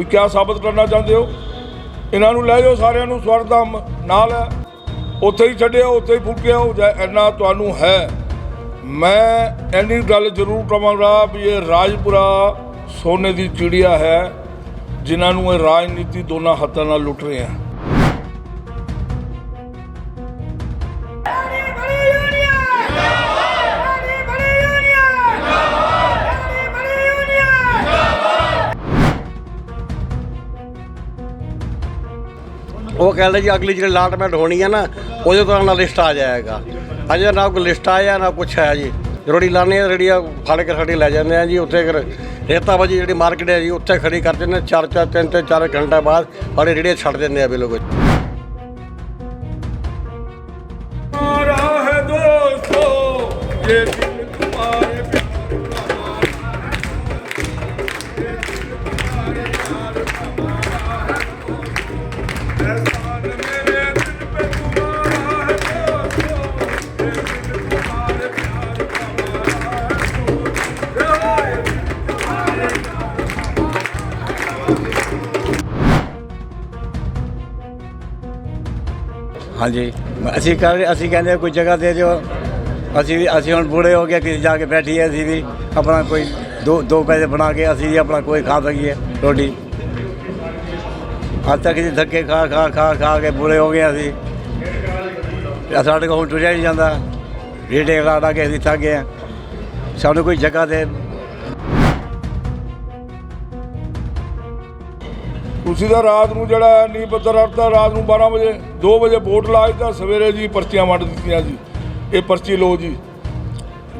ਵੀ ਕਿਆ ਸਾਬਤ ਕਰਨਾ ਚਾਹੁੰਦੇ ਹੋ? ਇਹਨਾਂ ਨੂੰ ਲੈ ਜਾਓ, ਸਾਰਿਆਂ ਨੂੰ ਸਵਰਧਮ ਨਾਲ ਹੈ। ਉੱਥੇ ਹੀ ਛੱਡਿਆ, ਉੱਥੇ ਹੀ ਫੁੱਕਿਓ ਜੇ ਇੰਨਾ ਤੁਹਾਨੂੰ ਹੈ। ਮੈਂ ਇੰਨੀ ਗੱਲ ਜ਼ਰੂਰ ਕਵਾਂਗਾ ਵੀ ਇਹ ਰਾਜਪੁਰਾ ਸੋਨੇ ਦੀ ਚਿੜੀਆ ਹੈ, ਜਿਨ੍ਹਾਂ ਨੂੰ ਇਹ ਰਾਜਨੀਤੀ ਦੋਨਾਂ ਹੱਥਾਂ ਨਾਲ ਲੁੱਟ ਰਹੇ ਆ ਕਹਿੰਦੇ ਜੀ ਅਗਲੀ ਜਿਹੜੀ ਅਲਾਟਮੈਂਟ ਹੋਣੀ ਹੈ ਨਾ, ਉਹਦੇ ਤੋਂ ਨਾਲ ਲਿਸਟ ਆ ਜਾਏਗਾ। ਅਜੇ ਨਾ ਕੋਈ ਲਿਸਟ ਆਇਆ, ਨਾ ਕੁਛ ਆਇਆ ਜੀ। ਰੋੜੀ ਲਾਣੇ ਆ ਰੇੜੀਆਂ ਫੜ ਕੇ ਸਾਡੀ ਲੈ ਜਾਂਦੇ ਆ ਜੀ। ਉੱਥੇ ਫਿਰ ਰੇਤਾ ਵਜੀ ਜਿਹੜੀ ਮਾਰਕੀਟ ਹੈ ਜੀ, ਉੱਥੇ ਖੜੀ ਕਰ ਦਿੰਦੇ ਚਾਰ ਚਾਰ, ਤਿੰਨ ਤਿੰਨ, ਚਾਰ ਘੰਟਾ ਬਾਅਦ ਸਾਡੇ ਰੇੜੀਆਂ ਛੱਡ ਦਿੰਦੇ ਆ ਬੇ ਲੋਕ ਰਾਹ ਦੋਸਤੋ, ਇਹ ਅਸੀਂ ਕਰ ਅਸੀਂ ਕਹਿੰਦੇ ਕੋਈ ਜਗ੍ਹਾ ਦੇ ਦਿਓ। ਅਸੀਂ ਵੀ ਅਸੀਂ ਹੁਣ ਬੂੜੇ ਹੋ ਗਏ ਕਿਸੇ ਜਾ ਕੇ ਬੈਠੀਏ, ਅਸੀਂ ਵੀ ਆਪਣਾ ਕੋਈ ਦੋ ਦੋ ਪੈਸੇ ਬਣਾ ਕੇ ਅਸੀਂ ਵੀ ਆਪਣਾ ਕੋਈ ਖਾ ਸਕੀਏ ਰੋਟੀ। ਅੱਜ ਤੱਕ ਅਸੀਂ ਧੱਕੇ ਖਾ ਖਾ ਖਾ ਖਾ ਕੇ ਬੁਰੇ ਹੋ ਗਏ ਅਸੀਂ। ਸਾਡੇ ਕੋਲ ਹੁਣ ਟੁਰਿਆ ਨਹੀਂ ਜਾਂਦਾ। ਰੇੜੇ ਲਾ ਲਾ ਕੇ ਅਸੀਂ ਥੱਕ ਗਏ ਸਾਨੂੰ ਕੋਈ ਜਗ੍ਹਾ ਦੇ ਤੁਸੀਂ ਤਾਂ ਰਾਤ ਨੂੰ ਜਿਹੜਾ ਨੀ ਪੱਤਰ ਅੜਤਾ ਰਾਤ ਨੂੰ 12 ਵਜੇ 2 ਵਜੇ ਵੋਟ ਲਾ ਦਿੱਤਾ, ਸਵੇਰੇ ਜੀ ਪਰਚੀਆਂ ਵੰਡ ਦਿੱਤੀਆਂ ਜੀ। ਇਹ ਪਰਚੀ ਲਓ ਜੀ।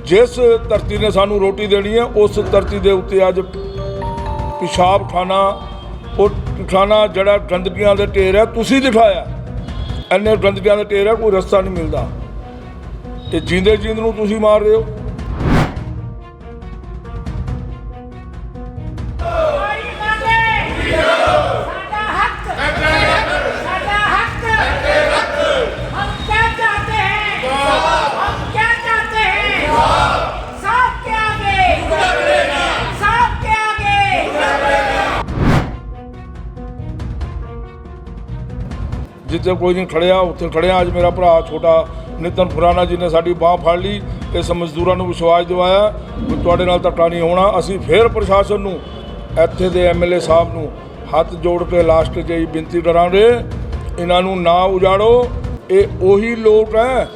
ਜਿਸ ਧਰਤੀ ਨੇ ਸਾਨੂੰ ਰੋਟੀ ਦੇਣੀ ਹੈ, ਉਸ ਧਰਤੀ ਦੇ ਉੱਤੇ ਅੱਜ ਪਿਸ਼ਾਬ ਖਾਨਾ ਉਹ ਖਾਨਾ ਜਿਹੜਾ ਗੰਦਗੀਆਂ ਦੇ ਢੇਰ ਹੈ, ਤੁਸੀਂ ਦਿਖਾਇਆ। ਇੰਨੇ ਗੰਦਗੀਆਂ ਦੇ ਢੇਰ ਹੈ, ਕੋਈ ਰਸਤਾ ਨਹੀਂ ਮਿਲਦਾ। ਤੇ ਜਿੰਦੇ ਜਿੰਦ ਨੂੰ ਤੁਸੀਂ ਮਾਰ ਰਹੇ ਹੋ। ਜਿੱਥੇ ਕੋਈ ਨਹੀਂ ਖੜਿਆ, ਉੱਥੇ ਖੜਿਆ। ਅੱਜ ਮੇਰਾ ਭਰਾ ਛੋਟਾ ਨਿਤਨ ਫੁਰਾਨਾ ਜੀ ਨੇ ਸਾਡੀ ਬਾਹ ਫੜ ਲਈ ਇਸ ਮਜ਼ਦੂਰਾਂ ਨੂੰ ਵਿਸ਼ਵਾਸ ਦਿਵਾਇਆ ਵੀ ਤੁਹਾਡੇ ਨਾਲ ਧੱਕਾ ਨਹੀਂ ਹੋਣਾ। ਅਸੀਂ ਫੇਰ ਪ੍ਰਸ਼ਾਸਨ ਨੂੰ, ਇੱਥੇ ਦੇ ਐਮਐਲਏ ਸਾਹਿਬ ਨੂੰ ਹੱਥ ਜੋੜ ਕੇ ਲਾਸਟ 'ਚ ਇਹ ਬੇਨਤੀ ਕਰਾਂਗੇ, ਇਹਨਾਂ ਨੂੰ ਨਾ ਉਜਾੜੋ। ਇਹ ਉਹੀ ਲੋਕ ਹੈ,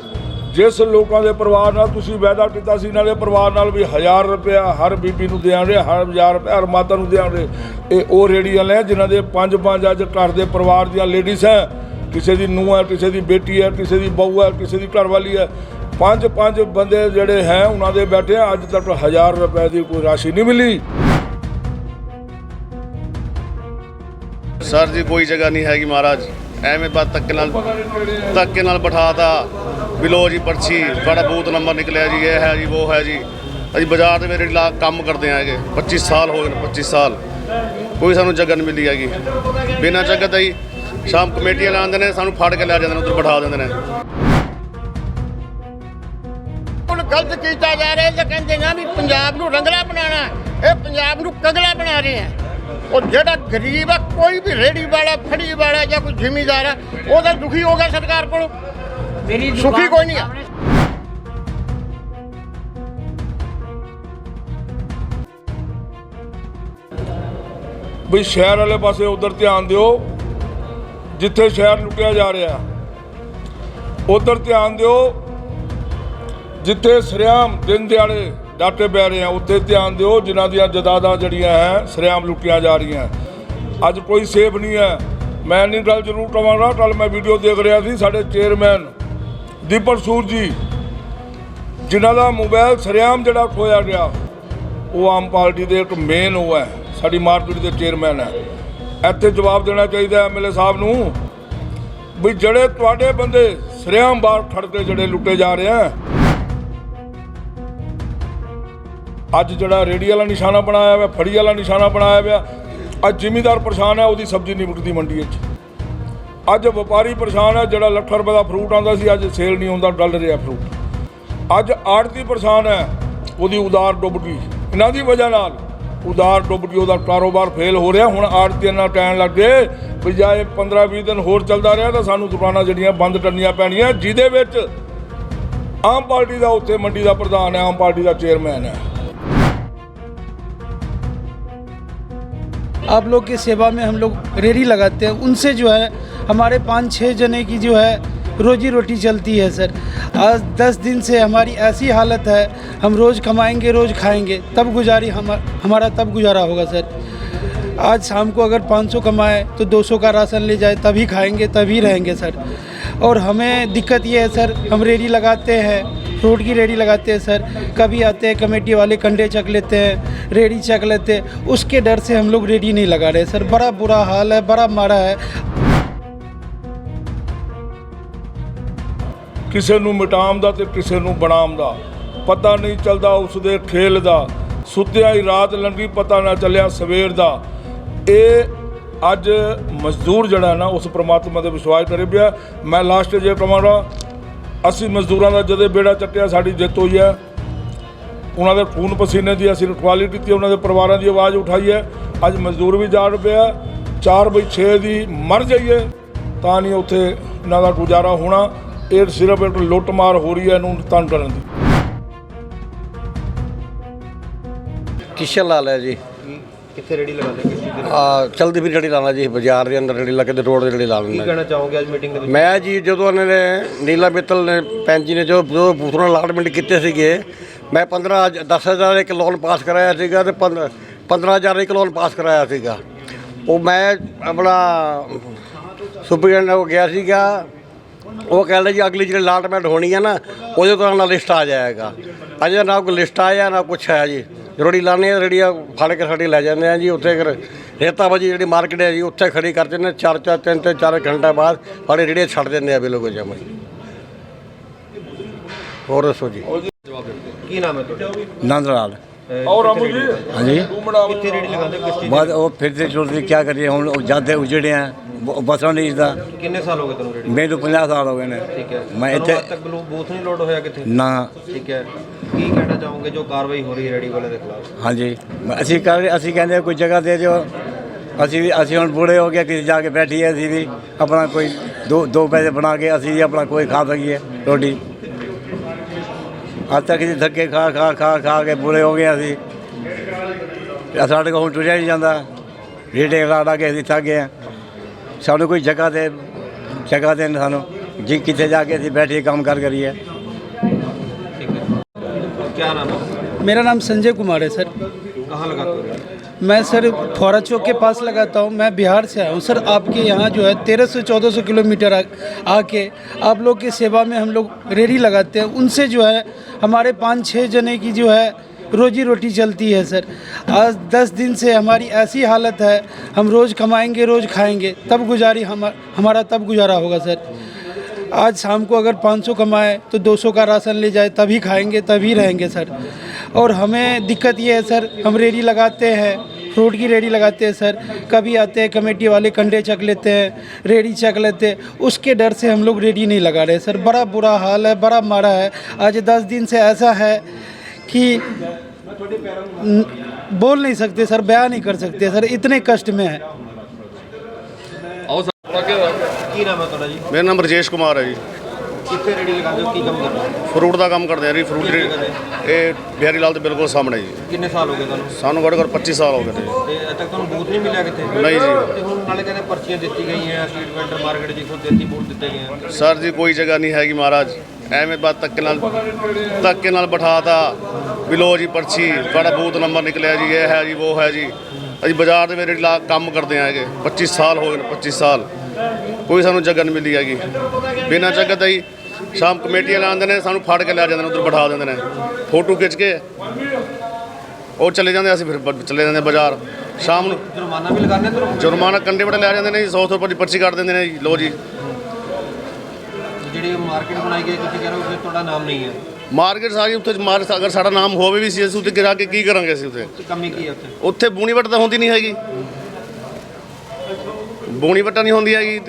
ਜਿਸ ਲੋਕਾਂ ਦੇ ਪਰਿਵਾਰ ਨਾਲ ਤੁਸੀਂ ਵਾਅਦਾ ਕੀਤਾ ਸੀ, ਇਹਨਾਂ ਦੇ ਪਰਿਵਾਰ ਨਾਲ ਵੀ 1000 ਰੁਪਇਆ ਹਰ ਬੀਬੀ ਨੂੰ ਦੇਾਂਗੇ ਹਰ 1000 ਰੁਪਇਆ ਹਰ ਮਾਤਾ ਨੂੰ ਦੇਾਂਗੇ ਇਹ ਉਹ ਰੇੜੀ ਵਾਲੇ ਆ ਜਿਨ੍ਹਾਂ ਦੇ ਪੰਜ ਪੰਜ ਅੱਜ ਘਰ ਦੇ ਪਰਿਵਾਰ ਦੀਆਂ ਲੇਡੀਜ਼ ਹੈ। ਕਿਸੇ ਦੀ ਨੂੰਹ ਹੈ ਕਿਸੇ ਦੀ ਬੇਟੀ ਹੈ ਕਿਸੇ ਦੀ ਬਹੂ ਹੈ ਕਿਸੇ ਦੀ ਘਰਵਾਲੀ ਹੈ। ਪੰਜ ਪੰਜ ਬੰਦੇ ਜਿਹੜੇ ਹੈ ਉਹਨਾਂ ਦੇ ਬੈਠੇ ਆ, ਅੱਜ ਤੱਕ 1000 ਰੁਪਏ ਦੀ ਕੋਈ ਰਾਸ਼ੀ ਨਹੀਂ ਮਿਲੀ। ਸਰ ਜੀ ਕੋਈ ਜਗ੍ਹਾ ਨਹੀਂ ਹੈਗੀ ਮਹਾਰਾਜ। ਐਵੇਂ ਬਾਤ ਧੱਕੇ ਨਾਲ ਧੱਕੇ ਨਾਲ ਬਿਠਾਤਾ। ਬਿਲੋ ਜੀ ਪਰਚੀ ਬੜਾ ਬੂਤ ਨੰਬਰ ਨਿਕਲਿਆ ਜੀ ਇਹ ਹੈ ਜੀ ਉਹ ਹੈ ਜੀ। ਅਸੀਂ ਬਾਜ਼ਾਰ ਦੇ ਮੇਰੇ ਲਾ ਕੰਮ ਕਰਦੇ ਆਂਗੇ 25 ਸਾਲ ਹੋ ਗਏ ਨੇ 25 ਸਾਲ। ਕੋਈ ਸਾਨੂੰ ਜਗ੍ਹਾ ਨਹੀਂ ਮਿਲੀ ਹੈਗੀ। ਬਿਨਾਂ ਜਗ੍ਹਾ ਤੋਂ ਹੀ ਸ਼ਾਮ ਕਮੇਟੀਆਂ ਲਾਉਂਦੇ ਨੇ ਸਾਨੂੰ ਫੜ ਕੇ ਲੈ ਜਾਂਦੇ ਨੇ ਉੱਧਰ ਬਿਠਾ ਦਿੰਦੇ ਨੇ। ਹੁਣ ਗਲਤ ਕੀਤਾ ਜਾ ਰਿਹਾ ਤੇ ਕਹਿੰਦੇ ਨਾ ਵੀ ਪੰਜਾਬ ਨੂੰ ਰੰਗਲਾ ਬਣਾਉਣਾ। ਇਹ ਪੰਜਾਬ ਨੂੰ ਕਗਲਾ ਬਣਾ ਰਹੇ ਆ ਉਹ ਜਿਹੜਾ ਗਰੀਬ ਆ ਕੋਈ ਵੀ ਰੇੜੀ ਵਾਲਾ ਫੜੀ ਵਾਲਾ ਜਾਂ ਕੋਈ ਜ਼ਿਮੀਦਾਰ ਆ ਉਹ ਤਾਂ ਦੁਖੀ ਹੋ ਗਿਆ ਸਰਕਾਰ ਕੋਲੋਂ। ਸੁਖੀ ਕੋਈ ਨਹੀਂ ਆ। ਵੀ ਸ਼ਹਿਰ ਵਾਲੇ ਪਾਸੇ ਉਧਰ ਧਿਆਨ ਦਿਓ। ਜਿੱਥੇ ਸ਼ਹਿਰ ਲੁੱਟਿਆ ਜਾ ਰਿਹਾ ਉਧਰ ਧਿਆਨ ਦਿਓ, ਜਿੱਥੇ ਸਰਿਆਮ ਦਿਨ ਦਿਹਾੜੇ ਡਾਟੇ ਪੈ ਰਹੇ ਆ, ਉੱਥੇ ਧਿਆਨ ਦਿਓ, ਜਿਨ੍ਹਾਂ ਦੀਆਂ ਜਦਾਦਾਂ ਜਿਹੜੀਆਂ ਹੈ, ਸਰਿਆਮ ਲੁੱਟੀਆਂ ਜਾ ਰਹੀਆਂ ਅੱਜ ਕੋਈ ਸੇਫ ਨਹੀਂ ਹੈ। ਮੈਂ ਨਹੀਂ ਗੱਲ ਜ਼ਰੂਰ ਕਵਾਂਗਾ ਕੱਲ ਮੈਂ ਵੀਡੀਓ ਦੇਖ ਰਿਹਾ ਸੀ, ਸਾਡੇ ਚੇਅਰਮੈਨ ਦੀਪਕ ਸੂਰ ਜੀ, ਜਿਨ੍ਹਾਂ ਦਾ ਮੋਬਾਈਲ ਸਰਿਆਮ ਜਿਹੜਾ ਖੋਇਆ ਗਿਆ, ਉਹ ਆਮ ਪਾਰਟੀ ਦੇ ਇੱਕ ਮੇਨ ਉਹ ਹੈ, ਸਾਡੀ ਮਾਰਕੀਟ ਦੇ ਚੇਅਰਮੈਨ ਹੈ। ਇੱਥੇ ਜਵਾਬ ਦੇਣਾ ਚਾਹੀਦਾ ਐਮਐਲਏ ਸਾਹਿਬ ਨੂੰ ਵੀ ਜਿਹੜੇ ਤੁਹਾਡੇ ਬੰਦੇ ਸਰਿਆਮ ਬਾਹਰ ਖੜ ਕੇ ਜਿਹੜੇ ਲੁੱਟੇ ਜਾ ਰਹੇ ਆ, ਅੱਜ ਜਿਹੜਾ ਰੇੜੀ ਵਾਲਾ ਨਿਸ਼ਾਨਾ ਬਣਾਇਆ ਹੋਇਆ, ਫੜੀ ਵਾਲਾ ਨਿਸ਼ਾਨਾ ਬਣਾਇਆ ਹੋਇਆ, ਅੱਜ ਜ਼ਿਮੀਦਾਰ ਪਰੇਸ਼ਾਨ ਹੈ ਉਹਦੀ ਸਬਜ਼ੀ ਨਹੀਂ ਮੁੱਕਦੀ ਮੰਡੀ ਵਿੱਚ ਅੱਜ ਵਪਾਰੀ ਪਰੇਸ਼ਾਨ ਹੈ ਜਿਹੜਾ ਲੱਖ ਰੁਪਏ ਦਾ ਫਰੂਟ ਆਉਂਦਾ ਸੀ, ਅੱਜ ਸੇਲ ਨਹੀਂ ਹੁੰਦਾ, ਡਲ ਰਿਹਾ ਫਰੂਟ ਅੱਜ ਆੜਤੀ ਪਰੇਸ਼ਾਨ ਹੈ ਉਹਦੀ ਉਦਾਰ ਡੁੱਬ ਗਈ। ਇਹਨਾਂ ਦੀ ਵਜ੍ਹਾ ਨਾਲ ਉਦਾਰ ਡੁੱਬ ਕੇ ਉਹਦਾ ਕਾਰੋਬਾਰ ਫੇਲ ਹੋ ਰਿਹਾ ਹੁਣ ਆੜਤੀਆਂ ਨਾਲ ਟਾਈਮ ਲੱਗੇ ਵੀ ਜਾਂ ਇਹ 15 20 ਦਿਨ ਹੋਰ ਚੱਲਦਾ ਰਿਹਾ ਤਾਂ ਸਾਨੂੰ ਦੁਕਾਨਾਂ ਜਿਹੜੀਆਂ ਬੰਦ ਕਰਨੀਆਂ ਪੈਣੀਆਂ ਜਿਹਦੇ ਵਿੱਚ ਆਮ ਪਾਰਟੀ ਦਾ ਉੱਥੇ ਮੰਡੀ ਦਾ ਪ੍ਰਧਾਨ ਹੈ ਆਮ ਪਾਰਟੀ ਦਾ ਚੇਅਰਮੈਨ ਹੈ आप लोग की सेवा में हम लोग रेडी लगाते हैं उनसे जो है हमारे पाँच छः जने की जो है रोजी रोटी चलती है, सर। आज दस दिन से हमारी ऐसी हालत है, हम रोज़ कमाएँगे, रोज़ खाएँगे, तब गुजारी हम, हमारा तब गुजारा होगा, सर। आज शाम को अगर 500 कमाए तो 200 का राशन ले जाए, तभी खाएँगे, तभी रहेंगे, सर। और हमें दिक्कत ये है, सर, हम रेडी लगाते हैं, फ्रूट की रेडी लगाते हैं, सर। कभी आते हैं, कमेटी वाले कंडे चक लेते हैं, रेडी चक लेते हैं, उसके डर से हम लोग रेडी नहीं लगा रहे सर। बड़ा बुरा हाल है, बड़ा माड़ा है। ਕਿਸੇ ਨੂੰ ਮਿਟਾਮ ਦਾ ਤੇ ਕਿਸੇ ਨੂੰ ਬਣਾਮ ਦਾ ਪਤਾ ਨਹੀਂ ਚੱਲਦਾ ਉਸ ਦੇ ਖੇਲ ਦਾ। ਸੁੱਤਿਆ ਹੀ ਰਾਤ ਲੰਘੀ, ਪਤਾ ਨਾ ਚੱਲਿਆ ਸਵੇਰ ਦਾ। ਇਹ ਅੱਜ ਮਜ਼ਦੂਰ ਜਿਹੜਾ ਨਾ, ਉਸ ਪ੍ਰਮਾਤਮਾ ਦੇ ਵਿਸ਼ਵਾਸ ਕਰੇ ਪਿਆ। ਮੈਂ ਲਾਸਟ ਜੇ ਕਹਾਂਗਾ ਅਸੀਂ ਮਜ਼ਦੂਰਾਂ ਦਾ ਜਦੇ ਬੇੜਾ ਚੱਟਿਆ ਸਾਡੀ ਜਿੱਤ ਹੋਈ ਹੈ। ਉਹਨਾਂ ਦੇ ਖੂਨ ਪਸੀਨੇ ਦੀ ਅਸੀਂ ਰਖਵਾਲੀ ਕੀਤੀ, ਉਹਨਾਂ ਦੇ ਪਰਿਵਾਰਾਂ ਦੀ ਆਵਾਜ਼ ਉਠਾਈ ਹੈ। ਅੱਜ ਮਜ਼ਦੂਰ ਵੀ ਜਾਗ ਪਿਆ 4 ਬਈ 6 ਦੀ ਮਰ ਜਾਈਏ, ਤਾਂ ਨਹੀਂ ਉੱਥੇ ਇਹਨਾਂ ਦਾ ਗੁਜ਼ਾਰਾ ਹੋਣਾ। ਇਹ ਸਿਰਫ ਇੱਕ ਲੁੱਟ ਮਾਰ ਹੋ ਰਹੀ ਹੈ ਇਹਨੂੰ ਤੰਗ ਕਰਨ ਦੀ। ਕਿਸ਼ਨ ਲਾਲ ਹੈ ਜੀ। ਕਿੱਥੇ ਰੇੜੀ ਲਗਾਉਂਦੇ ਕਿਸ ਚੀਜ਼ ਦੀ? ਆ ਚਲਦੀ ਵੀ ਰੇੜੀ ਲਾਣਾ ਜੀ ਬਾਜ਼ਾਰ ਦੇ ਅੰਦਰ ਰੇੜੀ ਲਾ ਕੇ ਤੇ ਰੋਡ ਦੇ ਰੇੜੀ ਲਾ ਕੀ ਲੈਂਦਾ। ਕਹਿਣਾ ਚਾਹੋਗੇ ਅੱਜ ਮੀਟਿੰਗ ਦੇ ਵਿੱਚ? ਮੈਂ ਜੀ ਜਦੋਂ ਉਹਨਾਂ ਨੇ ਨੀਲਾ ਮਿੱਤਲ ਨੇ ਪੈਂਜੀ ਨੇ ਜੋ ਜੋ ਬੂਥੋਂ ਅਲਾਟਮੈਂਟ ਕੀਤੇ ਸੀਗੇ ਮੈਂ 15 10000 ਇੱਕ ਲੋਨ ਪਾਸ ਕਰਾਇਆ ਸੀਗਾ ਤੇ 15000 ਇੱਕ ਲੋਨ ਪਾਸ ਕਰਾਇਆ ਸੀਗਾ। ਉਹ ਮੈਂ ਆਪਣਾ ਸੁਪਰੀਡੈਂਟ ਹੋ ਗਿਆ ਸੀਗਾ ਉਹ ਕਹਿੰਦੇ ਜੀ ਅਗਲੀ ਜਿਹੜੀ ਅਲਾਟਮੈਂਟ ਹੋਣੀ ਹੈ ਨਾ ਉਹਦੇ ਤੋਂ ਨਾਲ ਲਿਸਟ ਆ ਜਾਏਗਾ। ਅਜੇ ਨਾ ਕੋਈ ਲਿਸਟ ਆਇਆ ਨਾ ਕੁਛ ਆਇਆ ਜੀ। ਰੋੜੀ ਲਾਣੇ ਰੇੜੀਆਂ ਫੜ ਕੇ ਸਾਡੀ ਲੈ ਜਾਂਦੇ ਆ ਜੀ। ਉੱਥੇ ਫਿਰ ਰੇਤਾਬਾਜੀ ਜਿਹੜੀ ਮਾਰਕੀਟ ਹੈ ਜੀ ਉੱਥੇ ਖੜੀ ਕਰ ਦਿੰਦੇ ਚਾਰ ਚਾਰ ਤਿੰਨ ਤੇ ਚਾਰ ਘੰਟੇ ਬਾਅਦ ਸਾਡੇ ਰੇੜੀਆਂ ਛੱਡ ਦਿੰਦੇ ਆ ਬਿਲਕੁਲ ਜਮਾ ਹੋਰ ਦੱਸੋ ਜੀ। ਕੀ ਨਾਮ ਹੈ ਤੁਹਾਡਾ? ਨੰਦ ਲਾਲ। ਔਰ ਅਮੂ ਜੀ। ਹਾਂਜੀ। ਕਿੱਥੇ ਰੇੜੀ ਲਗਾਉਂਦੇ ਕਿਸ ਚੀਜ਼ ਬਾਅਦ ਉਹ ਫਿਰਦੇ ਛੁਰਦੇ ਕੀ ਕਰੀਏ ਹੁਣ ਜਾਂਦੇ ਉਜੜਿਆ ਬ- ਬੱਸਾਂ ਲਈ ਦਾ। ਕਿੰਨੇ ਸਾਲ ਹੋ ਗਏ ਤੁਹਾਨੂੰ ਰੇੜੀ ਮੈਨੂੰ 50 ਸਾਲ ਹੋ ਗਏ ਨੇ। ਠੀਕ ਹੈ। ਮੈਂ ਇੱਥੇ ਤੱਕ ਬਲੂ ਬੂਥ ਨਹੀਂ ਲੋਡ ਹੋਇਆ ਕਿਤੇ ਨਾ। ਠੀਕ ਹੈ। ਕੀ ਕਹਿਣਾ ਚਾਹੋਗੇ ਜੋ ਕਾਰਵਾਈ ਹੋ ਰਹੀ ਹੈ ਰੇੜੀ ਵਾਲੇ ਦੇ ਖਿਲਾਫ? ਹਾਂਜੀ। ਮੈਂ- ਅਸੀਂ ਕਰ ਅਸੀਂ ਕਹਿੰਦੇ ਕੋਈ ਜਗ੍ਹਾ ਦੇ ਦਿਓ। ਅਸੀਂ ਵੀ ਅਸੀਂ ਹੁਣ ਬੁੜੇ ਹੋ ਗਏ ਕਿਸੇ ਜਾ ਕੇ ਬੈਠੀਏ ਅਸੀਂ ਵੀ ਆਪਣਾ ਕੋਈ ਦੋ ਦੋ ਪੈਸੇ ਬਣਾ ਕੇ ਅਸੀਂ ਵੀ ਆਪਣਾ ਕੋਈ ਖਾ ਸਕੀਏ ਰੋਟੀ। ਅੱਜ ਤੱਕ ਅਸੀਂ ਧੱਕੇ ਖਾ ਖਾ ਖਾ ਖਾ ਕੇ ਬੁੜੇ ਹੋ ਗਏ ਅਸੀਂ। ਸਾਡੇ ਕੋਲ ਹੁਣ ਟੁਰਿਆ ਨਹੀਂ ਜਾਂਦਾ। ਰੇਟੇ ਲਾ ਲਾ ਕੇ ਅਸੀਂ ਥੱਕ ਗਏ ਹਾਂ। ਸਾਨੂੰ ਕੋਈ ਜਗ੍ਹਾ ਦੇ ਜਗ੍ਹਾ ਦੇਣ ਸਾਨੂੰ ਜੀ ਕਿੱਥੇ ਜਾ ਕੇ ਅਸੀਂ ਬੈਠੀਏ ਕੰਮ ਕਰ ਕਰੀਏ ਠੀਕ ਹੈ ਕੀ ਨਾਮ ਹੈ मेरा नाम संजय कुमार है सर कहाँ लगाते हो रेड़ी मैं सर फौरा चौक के पास लगाता हूँ मैं बिहार से आया हूँ सर आपके यहाँ जो है तेरह सौ चौदह सौ किलोमीटर आ- आके आप लोग की सेवा में हम लोग रेडी लगाते हैं उनसे जो है हमारे पाँच छः जने की जो है रोजी रोटी चलती है, सर। आज दस दिन से हमारी ऐसी हालत है, हम रोज़ कमाएँगे, रोज़ खाएँगे, तब गुजारी हम, हमारा तब गुजारा होगा, सर। आज शाम को अगर 500 कमाए तो 200 का राशन ले जाए, तभी खाएँगे, तभी रहेंगे, सर। और हमें दिक्कत ये है, सर, हम रेडी लगाते हैं, फ्रूट की रेडी लगाते हैं, सर। कभी आते हैं, कमेटी वाले कंडे चक लेते हैं रेडी चक लेते हैं। उसके डर से हम लोग रेडी नहीं लगा रहे सर। बड़ा बुरा हाल है, बड़ा माड़ा है। आज दस दिन से ऐसा है कि बोल नहीं सकते सर बयान नहीं कर सकते सर इतने कष्ट में है ਕੀ ਨਾਮ ਹੈ ਤੁਹਾਡਾ ਜੀ ਮੇਰਾ ਨਾਮ ਰਜੇਸ਼ ਕੁਮਾਰ ਹੈ ਜੀ ਕਿੱਥੇ ਰੇੜੀ ਲਗਾਉਂਦੇ ਹੋ ਕੀ ਕੰਮ ਕਰਦੇ ਹੋ ਫਰੂਟ ਦਾ ਕੰਮ ਕਰਦੇ ਆ ਜੀ ਫਰੂਟ ਦੀ ਇਹ ਬਿਹਾਰੀ ਲਾਲ ਦੇ ਬਿਲਕੁਲ ਸਾਹਮਣੇ ਜੀ ਕਿੰਨੇ ਸਾਲ ਹੋ ਗਏ ਤੁਹਾਨੂੰ ਸਾਨੂੰ ਘੱਟੋ ਘੱਟ 25 ਸਾਲ ਹੋ ਗਏ ਨੇ ਜੀ। ਤੇ ਅਜੇ ਤੱਕ ਤੁਹਾਨੂੰ ਬੂਥ ਨਹੀਂ ਮਿਲਿਆ ਕਿੱਥੇ ਨਹੀਂ ਜੀ ਤੇ ਹੁਣ ਨਾਲੇ ਕਹਿੰਦੇ ਪਰਚੀਆਂ ਦਿੱਤੀ ਗਈਆਂ ਸਟਰੀਟ ਵੈਂਡਰ ਮਾਰਕੀਟ ਜਿੱਥੋਂ 33 ਬੂਥ ਦਿੱਤੇ ਗਏ ਆ ਸਰ ਜੀ ਕੋਈ ਜਗ੍ਹਾ ਨਹੀਂ ਹੈਗੀ ਮਹਾਰਾਜ ਐਵੇਂ ਬਾਤ ਧੱਕੇ ਨਾਲ ਧੱਕੇ ਨਾਲ ਬਿਠਾਤਾ ਵੀ ਲੋ ਜੀ ਪਰਚੀ ਤੁਹਾਡਾ ਬੂਥ ਨੰਬਰ ਨਿਕਲਿਆ ਜੀ ਇਹ ਹੈ ਜੀ ਉਹ ਹੈ ਜੀ। ਅਸੀਂ ਬਾਜ਼ਾਰ ਦੇ ਵਿੱਚ ਲਾ ਕੰਮ ਕਰਦੇ ਆਂਗੇ 25 ਸਾਲ ਹੋ ਗਏ ਨੇ 25 ਸਾਲ। ਕੋਈ ਸਾਨੂੰ ਜਗ੍ਹਾ ਨਹੀਂ ਮਿਲੀ ਹੈਗੀ। ਬਿਨਾਂ ਜਗ੍ਹਾ ਤੋਂ ਹੀ ਸ਼ਾਮ ਕਮੇਟੀਆਂ ਲਾਉਂਦੇ ਨੇ ਸਾਨੂੰ ਫੜ ਕੇ ਲੈ ਜਾਂਦੇ ਨੇ ਉੱਧਰ ਬਿਠਾ ਦਿੰਦੇ ਨੇ। ਫੋਟੋ ਖਿੱਚ ਕੇ ਉਹ ਚਲੇ ਜਾਂਦੇ ਅਸੀਂ ਫਿਰ ਚਲੇ ਜਾਂਦੇ ਬਾਜ਼ਾਰ। ਸ਼ਾਮ ਨੂੰ ਜੁਰਮਾਨਾ ਵੀ ਲਗਾਉਂਦੇ ਤੁਹਾਨੂੰ? ਜੁਰਮਾਨਾ ਕੰਡੇ ਵਟੇ ਲੈ ਜਾਂਦੇ ਨੇ ਜੀ 100 ਰੁਪਏ ਦੀ ਪਰਚੀ ਕੱਟ ਦਿੰਦੇ ਨੇ ਜੀ ਲੋ ਜੀ। ਜਿਹੜੀ ਮਾਰਕੀਟ ਬਣਾਈ ਗਈ ਤੁਸੀਂ ਕਹਿ ਰਹੇ ਹੋ ਕਿ ਤੁਹਾਡਾ ਨਾਮ ਨਹੀਂ ਹੈ। ਮਾਰਕੀਟ ਸਾਰੀ ਉੱਥੇ ਮਾਰ ਅਗਰ ਸਾਡਾ ਨਾਮ ਹੋਵੇ ਵੀ ਸੀ ਅਸੀਂ ਉੱਥੇ ਗਿਰਾ ਕੇ ਕੀ ਕਰਾਂਗੇ ਅਸੀਂ ਉੱਥੇ? ਕਮੀ ਕੀ ਹੈ ਉੱਥੇ? ਉੱਥੇ ਬੂਣੀ ਵੱਟ ਤਾਂ ਹੁੰਦੀ ਨਹੀਂ ਹੈਗੀ। ਬੂਣੀ ਵੱਟਾ ਨਹੀਂ ਹੁੰਦੀ ਹੈਗੀ।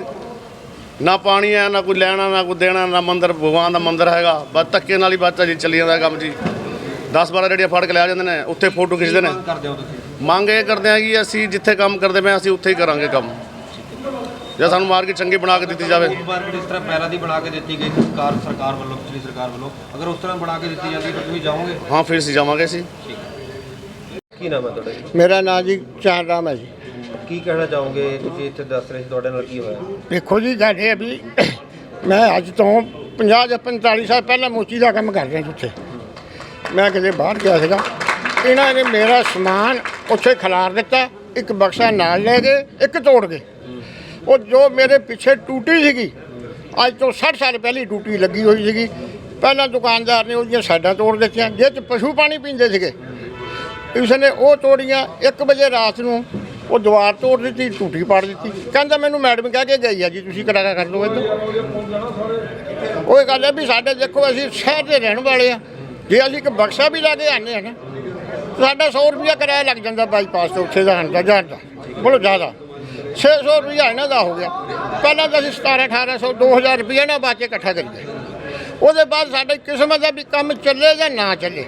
ਨਾ ਪਾਣੀ ਹੈ ਨਾ ਕੋਈ ਲੈਣਾ ਨਾ ਕੋਈ ਦੇਣਾ ਨਾ ਮੰਦਰ ਭਗਵਾਨ ਦਾ ਮੰਦਰ ਹੈਗਾ। ਬਸ ਧੱਕੇ ਨਾਲ ਹੀ ਬੱਚਾ ਜੀ ਚੱਲੀ ਜਾਂਦਾ ਕੰਮ ਜੀ। 10 12 ਰੇੜੀਆਂ ਫੜ ਕੇ ਲਿਆ ਜਾਂਦੇ ਨੇ ਉੱਥੇ ਫੋਟੋ ਖਿੱਚਦੇ ਨੇ। ਮੰਗ ਕਰਦੇ ਹੋ ਤੁਸੀਂ? ਮੰਗ ਇਹ ਕਰਦੇ ਆ ਕਿ ਅਸੀਂ ਜਿੱਥੇ ਕੰਮ ਕਰਦੇ ਪਏ ਹਾਂ, ਅਸੀਂ ਉੱਥੇ ਹੀ ਕਰਾਂਗੇ ਕੰਮ। ਜਾਂ ਸਾਨੂੰ ਮਾਰਕੀਟ ਚੰਗੀ ਬਣਾ ਕੇ ਦਿੱਤੀ ਜਾਵੇ। ਮਾਰਕੀਟ ਇਸ ਤਰ੍ਹਾਂ ਪਹਿਲਾਂ ਦੀ ਬਣਾ ਕੇ ਦਿੱਤੀ ਗਈ ਸਰਕਾਰ ਸਰਕਾਰ ਵੱਲੋਂ ਪਿਛਲੀ ਸਰਕਾਰ ਵੱਲੋਂ। ਅਗਰ ਉਸ ਤਰ੍ਹਾਂ ਬਣਾ ਕੇ ਦਿੱਤੀ ਜਾਂਦੀ ਤਾਂ ਤੁਸੀਂ ਜਾਓਗੇ? ਹਾਂ ਫਿਰ ਅਸੀਂ ਜਾਵਾਂਗੇ ਅਸੀਂ। ਕੀ ਨਾਮ ਹੈ ਤੁਹਾਡਾ ਜੀ? ਮੇਰਾ ਨਾਂ ਜੀ ਚਾਰ ਰਾਮ ਹੈ ਜੀ। ਕੀ ਕਹਿਣਾ ਚਾਹੋਗੇ? ਤੁਸੀਂ ਇੱਥੇ ਦੱਸ ਰਹੇ ਸੀ ਤੁਹਾਡੇ ਨਾਲ ਕੀ ਹੋਇਆ? ਦੇਖੋ ਜੀ ਆ ਵੀ ਮੈਂ ਅੱਜ ਤੋਂ 50 ਜਾਂ 45 ਸਾਲ ਪਹਿਲਾਂ ਮੋਚੀ ਦਾ ਕੰਮ ਕਰ ਰਿਹਾ ਸੀ ਉੱਥੇ। ਮੈਂ ਕਿਤੇ ਬਾਹਰ ਗਿਆ ਸੀਗਾ। ਇਹਨਾਂ ਨੇ ਮੇਰਾ ਸਮਾਨ ਉੱਥੇ ਖਿਲਾਰ ਦਿੱਤਾ ਇੱਕ ਬਕਸਾ ਨਾਲ ਲੈ ਗਏ ਇੱਕ ਤੋੜ ਗਏ। ਉਹ ਜੋ ਮੇਰੇ ਪਿੱਛੇ ਟੂਟੀ ਸੀਗੀ, ਅੱਜ ਤੋਂ 60 ਸਾਲ ਪਹਿਲੀ ਟੂਟੀ ਲੱਗੀ ਹੋਈ ਸੀਗੀ। ਪਹਿਲਾਂ ਦੁਕਾਨਦਾਰ ਨੇ ਉਹਦੀਆਂ ਸਾਈਡਾਂ ਤੋੜ ਦਿੱਤੀਆਂ, ਜਿਹ 'ਚ ਪਸ਼ੂ ਪਾਣੀ ਪੀਂਦੇ ਸੀਗੇ। ਇਸ ਨੇ ਉਹ ਤੋੜੀਆਂ 1 ਵਜੇ ਰਾਤ ਨੂੰ ਉਹ ਦੀਵਾਰ ਤੋੜ ਦਿੱਤੀ, ਟੂਟੀ ਪਾੜ ਦਿੱਤੀ। ਕਹਿੰਦਾ ਮੈਨੂੰ ਮੈਡਮ ਕਹਿ ਕੇ ਗਈ ਆ ਜੀ, ਤੁਸੀਂ ਕਰਾਰਾ ਕਰ ਲਓ ਇੱਧਰ ਉਹ ਇਹ ਗੱਲ ਹੈ ਵੀ ਸਾਡੇ ਦੇਖੋ, ਅਸੀਂ ਸ਼ਹਿਰ ਦੇ ਰਹਿਣ ਵਾਲੇ ਆ। ਜੇ ਅਸੀਂ ਇੱਕ ਬਕਸਾ ਵੀ ਲਾ ਕੇ ਆਨੇ ਆ ਨਾ, ਸਾਡਾ 100 ਰੁਪਿਆ ਕਿਰਾਇਆ ਲੱਗ ਜਾਂਦਾ ਬਾਈਪਾਸ 'ਤੇ, ਉੱਥੇ ਜਾਣ ਦਾ ਜਾਣ ਦਾ ਬੋਲੋ ਜ਼ਿਆਦਾ। 600 ਰੁਪਇਆ ਇਹਨਾਂ ਦਾ ਹੋ ਗਿਆ। ਪਹਿਲਾਂ ਤਾਂ ਅਸੀਂ 17 1800 2000 ਰੁਪਿਆ ਇਹਨਾਂ ਬਾਅਦ 'ਚ ਇਕੱਠਾ ਕਰੀਏ। ਉਹਦੇ ਬਾਅਦ ਸਾਡੇ ਕਿਸਮਤ ਦਾ ਵੀ ਕੰਮ ਚੱਲੇ ਜਾਂ ਨਾ ਚੱਲੇ।